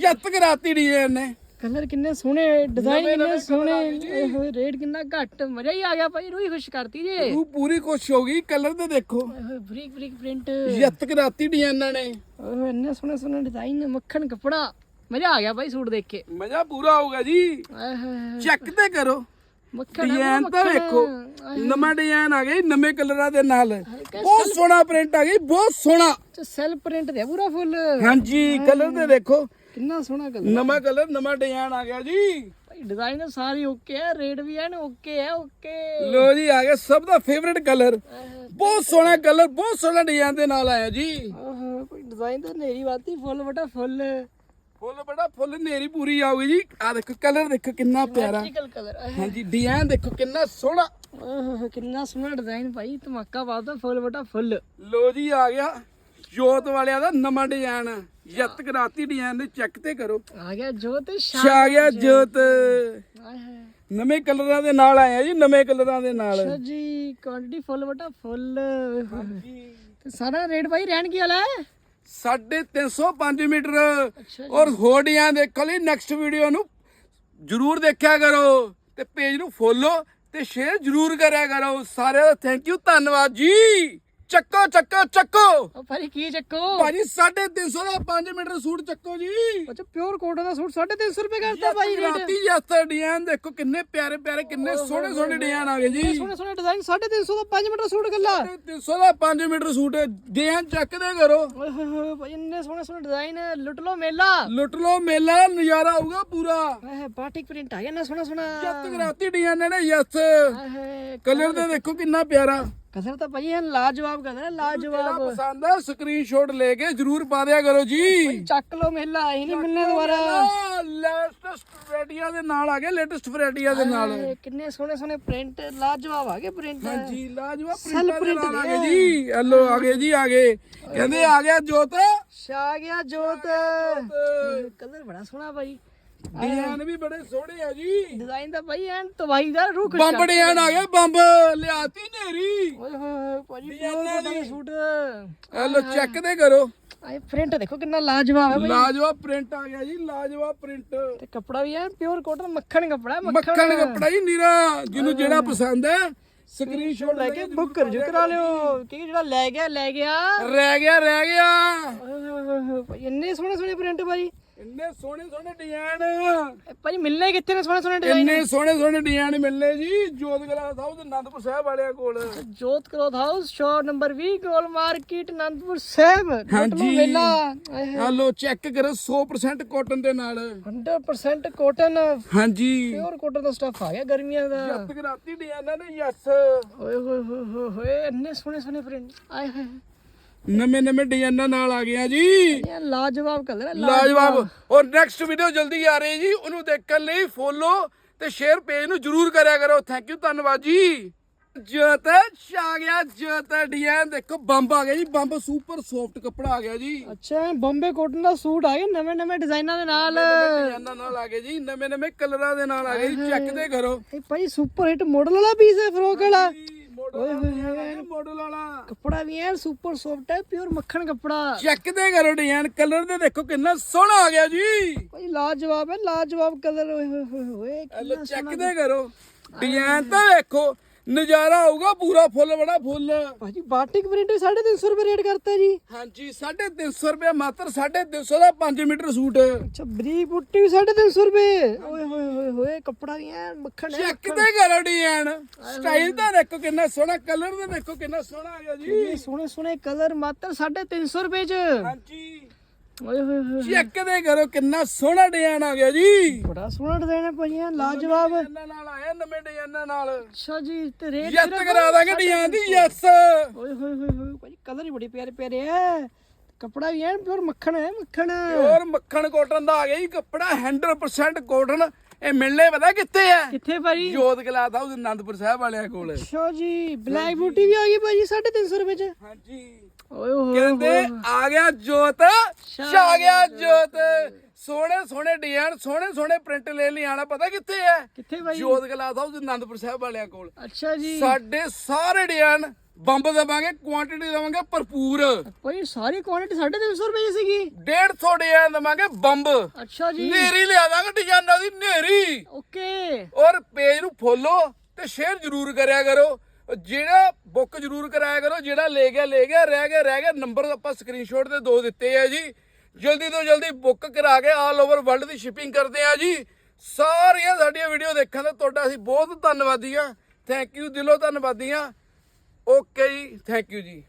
ਯੱਤ ਕਰਾਤੀ ਡਿਜ਼ਾਈਨ ਨੇ। ਕਲਰ ਕਿੰਨੇ ਸੋਹਣੇ ਡਿਜ਼ਾਈਨ ਕਿੰਨੇ ਸੋਹਣੇ ਰੇਟ ਕਿੰਨਾ ਘੱਟ ਮਜ਼ਾ ਹੀ ਆ ਗਿਆ ਭਾਈ ਰੂਹੀ ਖੁਸ਼ ਕਰਤੀ ਜੇ। ਤੂੰ ਪੂਰੀ ਖੁਸ਼ ਹੋ ਗਈ ਕਲਰ ਤੇ ਦੇਖੋ। ਬਰੀਕ ਬਰੀਕ ਪ੍ਰਿੰਟ ਯੱਤ ਕਰਾਤੀ ਡਿਜ਼ਾਈਨਾਂ ਨੇ। ਓਏ ਇੰਨੇ ਸੋਹਣੇ ਸੋਹਣੇ ਡਿਜ਼ਾਈਨ ਮੱਖਣ ਕੱਪੜਾ। ਮਜ਼ਾ ਆ ਗਿਆ ਭਾਈ ਸੂਟ ਦੇਖ ਕੇ। ਮਜ਼ਾ ਪੂਰਾ ਆਊਗਾ ਜੀ। ਚੈੱਕ ਤੇ ਕਰੋ। ਮੱਖਣ ਡਿਜ਼ਾਈਨ ਤਾਂ। ਵੇਖੋ। ਨਵਾਂ ਡਿਜ਼ਾਈਨ ਆ ਜੀ, ਨਵੇਂ ਕਲਰਾਂ ਦੇ ਨਾਲ। ਬਹੁਤ ਸੋਹਣਾ ਪ੍ਰਿੰਟ ਆ ਗਿਆ ਜੀ, ਬਹੁਤ ਸੋਹਣਾ। ਸੈਲ ਪ੍ਰਿੰਟ ਦੇ ਪੂਰਾ ਫੁੱਲ। ਹਾਂਜੀ ਕਲਰ ਤੇ ਦੇਖੋ। ਕਿੰਨਾ ਸੋਹਣਾ ਕਲਰ ਨਵਾਂ ਕਲਰ ਨਵਾਂ ਡਿਜ਼ਾਈਨ ਆ ਗਿਆ ਜੀ। ਭਾਈ ਡਿਜ਼ਾਈਨ ਸਾਰੇ ਓਕੇ ਹੈ ਰੇਟ ਵੀ ਐਨ ਓਕੇ ਹੈ ਓਕੇ। ਲੋ ਜੀ ਆ ਗਿਆ ਸਭ ਦਾ ਫੇਵਰਿਟ ਕਲਰ। ਬਹੁਤ ਸੋਹਣਾ ਕਲਰ ਬਹੁਤ ਸੋਹਣਾ ਡਿਜ਼ਾਈਨ ਦੇ ਨਾਲ ਆਇਆ ਜੀ। ਆਹ ਕੋਈ ਡਿਜ਼ਾਈਨ ਤਾਂ ਨੇਰੀ ਬਾਤੀ ਫੁੱਲ ਵਟਾ ਫੁੱਲ। ਫੁੱਲ ਬੜਾ ਫੁੱਲ ਨੇਰੀ ਪੂਰੀ ਆਊਗੀ ਜੀ। ਆ ਦੇਖੋ ਕਲਰ ਦੇਖੋ ਕਿੰਨਾ ਪਿਆਰਾ। ਮੈਜੀਕਲ ਕਲਰ ਹਾਂਜੀ ਡਿਜ਼ਾਈਨ ਦੇਖੋ ਕਿੰਨਾ ਸੋਹਣਾ। ਆਹ ਕਿੰਨਾ ਸੋਹਣਾ ਡਿਜ਼ਾਈਨ ਭਾਈ ਧਮਾਕਾ ਬਾਦਾ ਫੁੱਲ ਵਟਾ ਫੁੱਲ। ਲੋ ਜੀ ਆ ਗਿਆ। ਜੋਤ ਵਾਲਿਆਂ ਦਾ ਨਵਾਂ ਡਿਜ਼ਾਈਨ ਯੱਤ ਕਰਾਤੀ ਡਿਜ਼ਾਈਨ ਦੇ ਚੈੱਕ ਤੇ ਕਰੋ। ਆ ਗਿਆ ਜੋ ਤੇ ਛਾ ਗਿਆ ਜੋਤ। ਹਾਏ। ਨਵੇਂ ਕਲਰਾਂ ਦੇ ਨਾਲ ਆਇਆ ਜੀ ਨਵੇਂ ਕਲਰਾਂ ਦੇ ਨਾਲ। ਅੱਛਾ ਜੀ ਕੁਆਂਟੀਟੀ ਫੁੱਲ ਵਟਾ ਫੁੱਲ ਤੇ ਸਾਰਾ ਰੇਟ ਭਾਈ ਰਹਿਣ ਕੀ ਵਾਲਾ ਹੈ? 350 ਮੀਟਰ। ਔਰ ਡਿਜ਼ਾਈਨ ਦੇਖੋ ਲਈ ਨੈਕਸਟ ਵੀਡੀਓ ਨੂੰ ਜਰੂਰ ਦੇਖਿਆ ਕਰੋ। ਤੇ ਪੇਜ ਨੂੰ ਫੋਲੋ ਤੇ ਸ਼ੇਅਰ ਜਰੂਰ ਕਰਿਆ ਕਰੋ। ਸਾਰਿਆਂ ਦਾ ਥੈਂਕ ਯੂ ਧੰਨਵਾਦ ਜੀ। ਚੱਕੋ ਚੱਕੋ ਚੱਕੋ। ਉਹ ਭਾਜੀ ਕੀ ਚੱਕੋ? ਭਾਜੀ 350 ਦਾ 5 ਮੀਟਰ ਸੂਟ ਚੱਕੋ ਜੀ। ਅੱਛਾ ਪਿਓਰ ਕੋਟਨ ਦਾ ਸੂਟ 350 ਰੁਪਏ ਕਰਤਾ ਭਾਈ ਰੇਟ ਰਾਤੀ ਯਸਟਰ ਡਿਜ਼ਾਈਨ ਦੇਖੋ ਕਿੰਨੇ ਪਿਆਰੇ ਪਿਆਰੇ ਕਿੰਨੇ ਸੋਹਣੇ ਸੋਹਣੇ ਡਿਜ਼ਾਈਨ ਆ ਗਏ ਜੀ। ਸੋਹਣੇ ਸੋਹਣੇ ਡਿਜ਼ਾਈਨ 350 ਦਾ 5 ਮੀਟਰ ਸੂਟ ਗੱਲਾ 300 ਦਾ 5 ਮੀਟਰ ਸੂਟ ਡਿਜ਼ਾਈਨ ਚੱਕਦੇ ਕਰੋ। ਓਏ ਹੋਏ ਹੋਏ ਭਾਈ ਇੰਨੇ ਸੋਹਣੇ ਸੋਹਣੇ ਡਿਜ਼ਾਈਨ ਲੁੱਟ ਲੋ ਮੇਲਾ। ਲੁੱਟ ਲੋ ਮੇਲਾ ਨਜ਼ਾਰਾ ਆਊਗਾ ਪੂਰਾ। ਆਏ ਬਾਟਿਕ ਪ੍ਰਿੰਟ ਆ ਗਿਆ ਨਾ ਸੋਹਣਾ ਸੋਹਣਾ। ਜੱਤ ਰਾਤੀ ਡਿਜ਼ਾਈਨ ਨੇ ਯਸ ਕਲਰ ਦੇ ਦੇਖੋ ਕਿੰਨਾ ਪਿਆਰਾ। ਕਸਰ ਤਾਂ ਭਾਈ ਇਹ ਲਾਜਵਾਬ ਕਸਰ ਹੈ ਜਿਹੜਾ ਲਾਜਵਾਬ। ਪਸੰਦ ਆ ਸਕਰੀਨਸ਼ਾਟ ਲੈ ਕੇ ਜਰੂਰ ਪਾ ਦਿਆ ਕਰੋ ਜੀ। ਚੱਕ ਲੋ ਮੇਲਾ ਹੀ ਨਹੀਂ ਮਿਲਣੇ ਦੁਬਾਰਾ। ਲੇਟੈਸਟ ਵੈਰਾਈਟੀਆਂ ਦੇ ਨਾਲ ਆ ਗਏ ਲੇਟੈਸਟ ਵੈਰਾਈਟੀਆਂ ਦੇ ਨਾਲ। ਕਿੰਨੇ ਸੋਹਣੇ ਸੋਹਣੇ ਪ੍ਰਿੰਟ ਲਾਜਵਾਬ ਆ ਗਏ ਪ੍ਰਿੰਟ ਹਾਂਜੀ ਲਾਜਵਾ Cell ਪ੍ਰਿੰਟਾਂ ਦੇ print ਨਾਲ ਆ ਗਏ ਜੀ। ਹਲੋ ਆ ਗਏ ਜੀ ਆ ਗਏ। ਕਹਿੰਦੇ ਆ ਗਿਆ ਜੋਤ। ਛਾ ਗਿਆ ਜੋਤ। ਕਲਰ ਬੜਾ ਸੋਹਣਾ ਭਾਈ। ਡਿਜ਼ਾਈਨ ਵੀ ਬੜੇ ਸੋਹਣੇ ਆ ਜੀ। ਡਿਜ਼ਾਈਨ ਤਾਂ ਭਾਈ ਐਨ ਤਵਾਈ ਦਾ ਰੂਖ ਬੰਬ ਡਿਜ਼ਾਈਨ ਆ ਗਿਆ ਬੰਬ ਲਿਆਤੀ ਨੇਰੀ। ਓਏ ਹੋਏ ਭਾਜੀ ਪਿਓਰ ਕੋਟਨ ਦੇ। ਸੂਟ। ਹਲੋ ਚੈੱਕ ਦੇ ਕਰੋ। ਆਏ ਪ੍ਰਿੰਟ ਦੇਖੋ ਕਿੰਨਾ ਲਾਜਵਾਬ ਹੈ ਭਾਈ ਲਾਜਵਾ ਪ੍ਰਿੰਟ ਆ ਗਿਆ ਜੀ ਲਾਜਵਾ ਪ੍ਰਿੰਟ। ਤੇ ਕੱਪੜਾ ਵੀ ਐ ਪਿਓਰ ਕੋਟਨ ਮੱਖਣ ਕੱਪੜਾ ਹੈ, ਮੱਖਣ ਕੱਪੜਾ ਜੀ ਨੀਰਾ ਜਿਹਨੂੰ ਜਿਹੜਾ ਪਸੰਦ ਹੈ ਸਕਰੀਨਸ਼ਾਟ ਲੈ ਕੇ ਬੁੱਕ ਕਰ ਜੋ ਕਰਾ ਲਿਓ ਕਿ ਜਿਹੜਾ ਲੈ ਗਿਆ ਲੈ ਗਿਆ। ਰਹਿ ਗਿਆ ਰਹਿ ਗਿਆ। ਓਏ ਹੋਏ ਹੋਏ ਹੋਏ ਭਾਈ ਇੰਨੇ ਸੋਹਣੇ ਸੋਹਣੇ ਪ੍ਰਿੰਟ ਭਾਈ ਇੰਨੇ ਸੋਹਣੇ ਸੋਹਣੇ ਡਿਜ਼ਾਈਨ। ਭਾਈ ਮਿਲਨੇ ਕਿੱਥੇ ਨੇ ਸੋਹਣੇ ਸੋਹਣੇ ਡਿਜ਼ਾਈਨ? ਇੰਨੇ ਸੋਹਣੇ ਸੋਹਣੇ ਡਿਜ਼ਾਈਨ ਮਿਲਨੇ ਜੀ ਜੋਤ ਗਲਾਸ ਹਾਊਸ ਅਨੰਦਪੁਰ ਸਾਹਿਬ ਵਾਲਿਆਂ ਕੋਲ। Jot cloth house shop number 20 Gol market Anandpur Sahib. ਹਾਂਜੀ। ਵੇਲਾ। ਹਲੋ ਚੈੱਕ ਕਰੋ 100% ਕਾਟਨ ਦੇ ਨਾਲ। 100% ਕੋਟਨ ਹਾਂਜੀ। ਪਿਓਰ ਕੋਟਨ ਦਾ ਸਟਫ ਆ ਗਿਆ ਗਰਮੀਆਂ ਦਾ। ਜੱਤ ਗਰਾਤੀ ਡਿਜ਼ਾਈਨਾਂ ਨੇ ਯਸ ਓਏ ਹੋਏ ਹੋਏ ਹੋਏ ਹੋਏ ਇੰਨੇ ਸੋਹਣੇ ਸੋਹਣੇ ਪ੍ਰਿੰਟ ਆਏ ਹਾਏ। ਨਵੇਂ ਨਵੇਂ ਡਿਜ਼ਾਈਨਾਂ ਨਾਲ ਆ ਗਿਆ ਜੀ। ਇਹ ਲਾਜਵਾਬ ਕਲਰ ਹੈ ਲਾਜਵਾਬ। ਔਰ ਨੈਕਸਟ ਵੀਡੀਓ ਜਲਦੀ ਆ ਰਹੀ ਜੀ ਉਹਨੂੰ ਦੇਖਣ ਲਈ ਫੋਲੋ ਤੇ ਸ਼ੇਅਰ ਪੇਜ ਨੂੰ ਜਰੂਰ ਕਰਿਆ ਕਰੋ। ਥੈਂਕ ਯੂ ਧੰਨਵਾਦ ਜੀ। ਜੋਤ ਆ ਗਿਆ ਜੋਤ ਡਿਜ਼ਾਈਨ ਦੇਖੋ ਬੰਬ ਆ ਗਿਆ ਜੀ ਬੰਬ ਸੁਪਰ ਸੌਫਟ ਕੱਪੜਾ ਆ ਗਿਆ ਜੀ। ਅੱਛਾ ਬੰਬੇ ਕੋਟਨ ਦਾ ਸੂਟ ਆ ਗਿਆ ਨਵੇਂ ਨਵੇਂ ਡਿਜ਼ਾਈਨਾਂ ਦੇ ਨਾਲ। ਡਿਜ਼ਾਈਨਾਂ ਨਾਲ ਆ ਜੀ ਨਵੇਂ ਨਵੇਂ ਕਲਰਾਂ ਦੇ ਨਾਲ ਆ ਗਏ ਜੀ ਚੈੱਕ ਦੇ ਕਰੋ ਇਹ ਭਾਈ ਸੁਪਰ ਹਿੱਟ ਮਾਡਲ ਵਾਲਾ ਪੀਸ ਹੈ ਫਰੋਕ ਵਾਲਾ। ਮਾਡਲ ਵਾਲਾ। ਕੱਪੜਾ ਵੀ ਐ ਸੁਪਰ ਸੌਫਟ ਹੈ ਪਿਓਰ ਮੱਖਣ ਕੱਪੜਾ। ਚੈੱਕ ਦੇ ਕਰੋ ਡਿਜ਼ਾਈਨ ਕਲਰ ਦੇ ਦੇਖੋ ਕਿੰਨਾ ਸੋਹਣਾ ਆ ਗਿਆ ਜੀ। ਭਾਈ ਲਾਜਵਾਬ ਹੈ ਲਾਜਵਾਬ ਕਲਰ ਓਏ ਹੋਏ ਹੋਏ ਚੈੱਕ ਦੇ ਕਰੋ। ਡਿਜ਼ਾਈਨ ਤਾਂ ਵੇਖੋ। ਨਜ਼ਾਰਾ ਆਊਗਾ ਪੂਰਾ ਫੁੱਲ ਬੜਾ ਫੁੱਲ। ਭਾਜੀ ਬਾਟਿਕ ਪ੍ਰਿੰਟ 350 ਰੁਪਏ ਰੇਟ ਕਰਤਾ ਜੀ। ਹਾਂਜੀ 350 ਰੁਪਏ ਮਾਤਰ 350 ਦਾ 5 ਮੀਟਰ ਸੂਟ। ਅੱਛਾ ਬਰੀਕ ਬੁੱਟੀ ਵੀ 350 ਰੁਪਏ। ਓਏ ਹੋਏ ਹੋਏ ਹੋਏ ਕੱਪੜਾ ਵੀ ਐ ਮੱਖਣ ਹੈ ਚੈੱਕ ਤੇ ਕਰੋ ਡਿਜ਼ਾਈਨ ਸਟਾਈਲ ਤਾਂ ਦੇਖੋ ਕਿੰਨਾ ਸੋਹਣਾ ਕਲਰ ਦਾ ਦੇਖੋ ਕਿੰਨਾ ਸੋਹਣਾ ਆ ਗਿਆ ਜੀ ਸੋਹਣੇ ਸੋਹਣੇ ਕਲਰ ਮਾਤਰ 350 ਰੁਪਏ ਚ। ਹਾਂਜੀ। ਓਏ ਹੋਏ ਹੋਏ ਚੈੱਕ ਦੇ ਕਰੋ ਕਿੰਨਾ ਸੋਹਣਾ ਡਿਜ਼ਾਈਨ ਆ ਗਿਆ ਜੀ। ਬੜਾ ਸੋਹਣਾ ਡਿਜ਼ਾਈਨ ਹੈ ਭਾਜੀ ਐਨ ਲਾਜਵਾਬ। ਇਹਨਾਂ ਨਾਲ ਆਇਆ ਨਵੇਂ ਡਿਜ਼ਾਈਨਾਂ ਨਾਲ। ਅੱਛਾ ਜੀ ਤੇ ਰੇਟ ਯੈਸ ਕਰਾ ਦਾਂਗੇ ਡਿਜ਼ਾਈਨ ਦੀ ਯੈਸ। ਓਏ ਹੋਏ ਹੋਏ ਹੋਏ ਭਾਜੀ ਕਲਰ ਹੀ ਬੜੇ ਪਿਆਰੇ ਪਿਆਰੇ ਐ ਕੱਪੜਾ ਵੀ ਐਨ ਪਿਓਰ ਮੱਖਣ ਹੈ ਮੱਖਣ। ਹੋਰ ਮੱਖਣ ਕੋਟਨ ਦਾ ਆ ਗਿਆ ਜੀ ਕੱਪੜਾ 100% ਕੋਟਨ ਇਹ ਮਿਲਣੇ ਪਤਾ ਕਿੱਥੇ ਹੈ ਕਿੱਥੇ ਭਾਜੀ? ਜੋਤ ਗਲਾਸ ਹਾਊਸ ਆਨੰਦਪੁਰ ਸਾਹਿਬ ਵਾਲਿਆਂ ਕੋਲ। ਅੱਛਾ ਜੀ ਬਲੈਕ ਬੂਟੀ ਵੀ ਆ ਗਈ ਭਾਜੀ 350 ਰੁਪਏ ਚ। ਹਾਂਜੀ। ਓਏ ਹੋਏ ਕਹਿੰਦੇ ਆ ਗਿਆ ਜੋਤ ਛਾ ਗਿਆ ਜੋਤ। ਸੋਹਣੇ ਸੋਹਣੇ ਡਿਜ਼ਾਈਨ ਸੋਹਣੇ ਸੋਹਣੇ ਪ੍ਰਿੰਟ ਲੈ ਲਈ ਆਣਾ ਪਤਾ ਕਿੱਥੇ ਹੈ ਕਿੱਥੇ ਭਾਜੀ ਜੋਤ ਗਲਾਸ ਹਾਊਸ ਆਨੰਦਪੁਰ ਸਾਹਿਬ ਵਾਲਿਆਂ ਕੋਲ। ਅੱਛਾ ਜੀ। ਸਾਡੇ ਸਾਰੇ ਡਿਜ਼ਾਈਨ ਬੰਬ ਦੇਵਾਂਗੇ ਕੁਆਂਟੀਟੀ ਦੇਵਾਂਗੇ ਭਰਪੂਰ। ਭਾਈ ਸਾਰੀ ਕੁਆਂਟੀਟੀ 350 ਰੁਪਏ ਦੀ ਸੀਗੀ। 150 ਡਿਜ਼ਾਈਨ ਦੇਵਾਂਗੇ ਬੰਬ। ਅੱਛਾ ਜੀ। ਨੇਰੀ ਲਿਆ ਦਾਂਗੇ ਡਿਜ਼ਾਈਨਾਂ ਦੀ ਨੇਰੀ ਓਕੇ। ਔਰ ਪੇਜ ਨੂੰ ਫੋਲੋ ਤੇ ਸ਼ੇਅਰ ਜ਼ਰੂਰ ਕਰਿਆ ਕਰੋ। ਜਿਹੜਾ ਬੁੱਕ ਜ਼ਰੂਰ ਕਰਾਇਆ ਕਰੋ, ਜਿਹੜਾ ਲੈ ਗਿਆ ਲੈ ਗਿਆ, ਰਹਿ ਗਿਆ ਰਹਿ ਗਿਆ ਨੰਬਰ ਆਪਾਂ ਸਕਰੀਨਸ਼ਾਟ ਤੇ ਦੋ ਦਿੱਤੇ ਆ ਜੀ। ਜਲਦੀ ਤੋਂ ਜਲਦੀ ਬੁੱਕ ਕਰਾ ਕੇ ਆਲ ਓਵਰ ਵਰਲਡ ਦੀ ਸ਼ਿਪਿੰਗ ਕਰਦੇ ਆ ਜੀ। ਸਾਰੀਆਂ ਸਾਡੀਆਂ ਵੀਡੀਓ ਦੇਖਣ ਦਾ ਤੁਹਾਡਾ ਅਸੀਂ ਬਹੁਤ ਧੰਨਵਾਦੀ ਆ। ਥੈਂਕ ਯੂ ਦਿਲੋਂ ਧੰਨਵਾਦੀ ਆ। ਓਕੇ ਜੀ ਥੈਂਕ ਯੂ ਜੀ।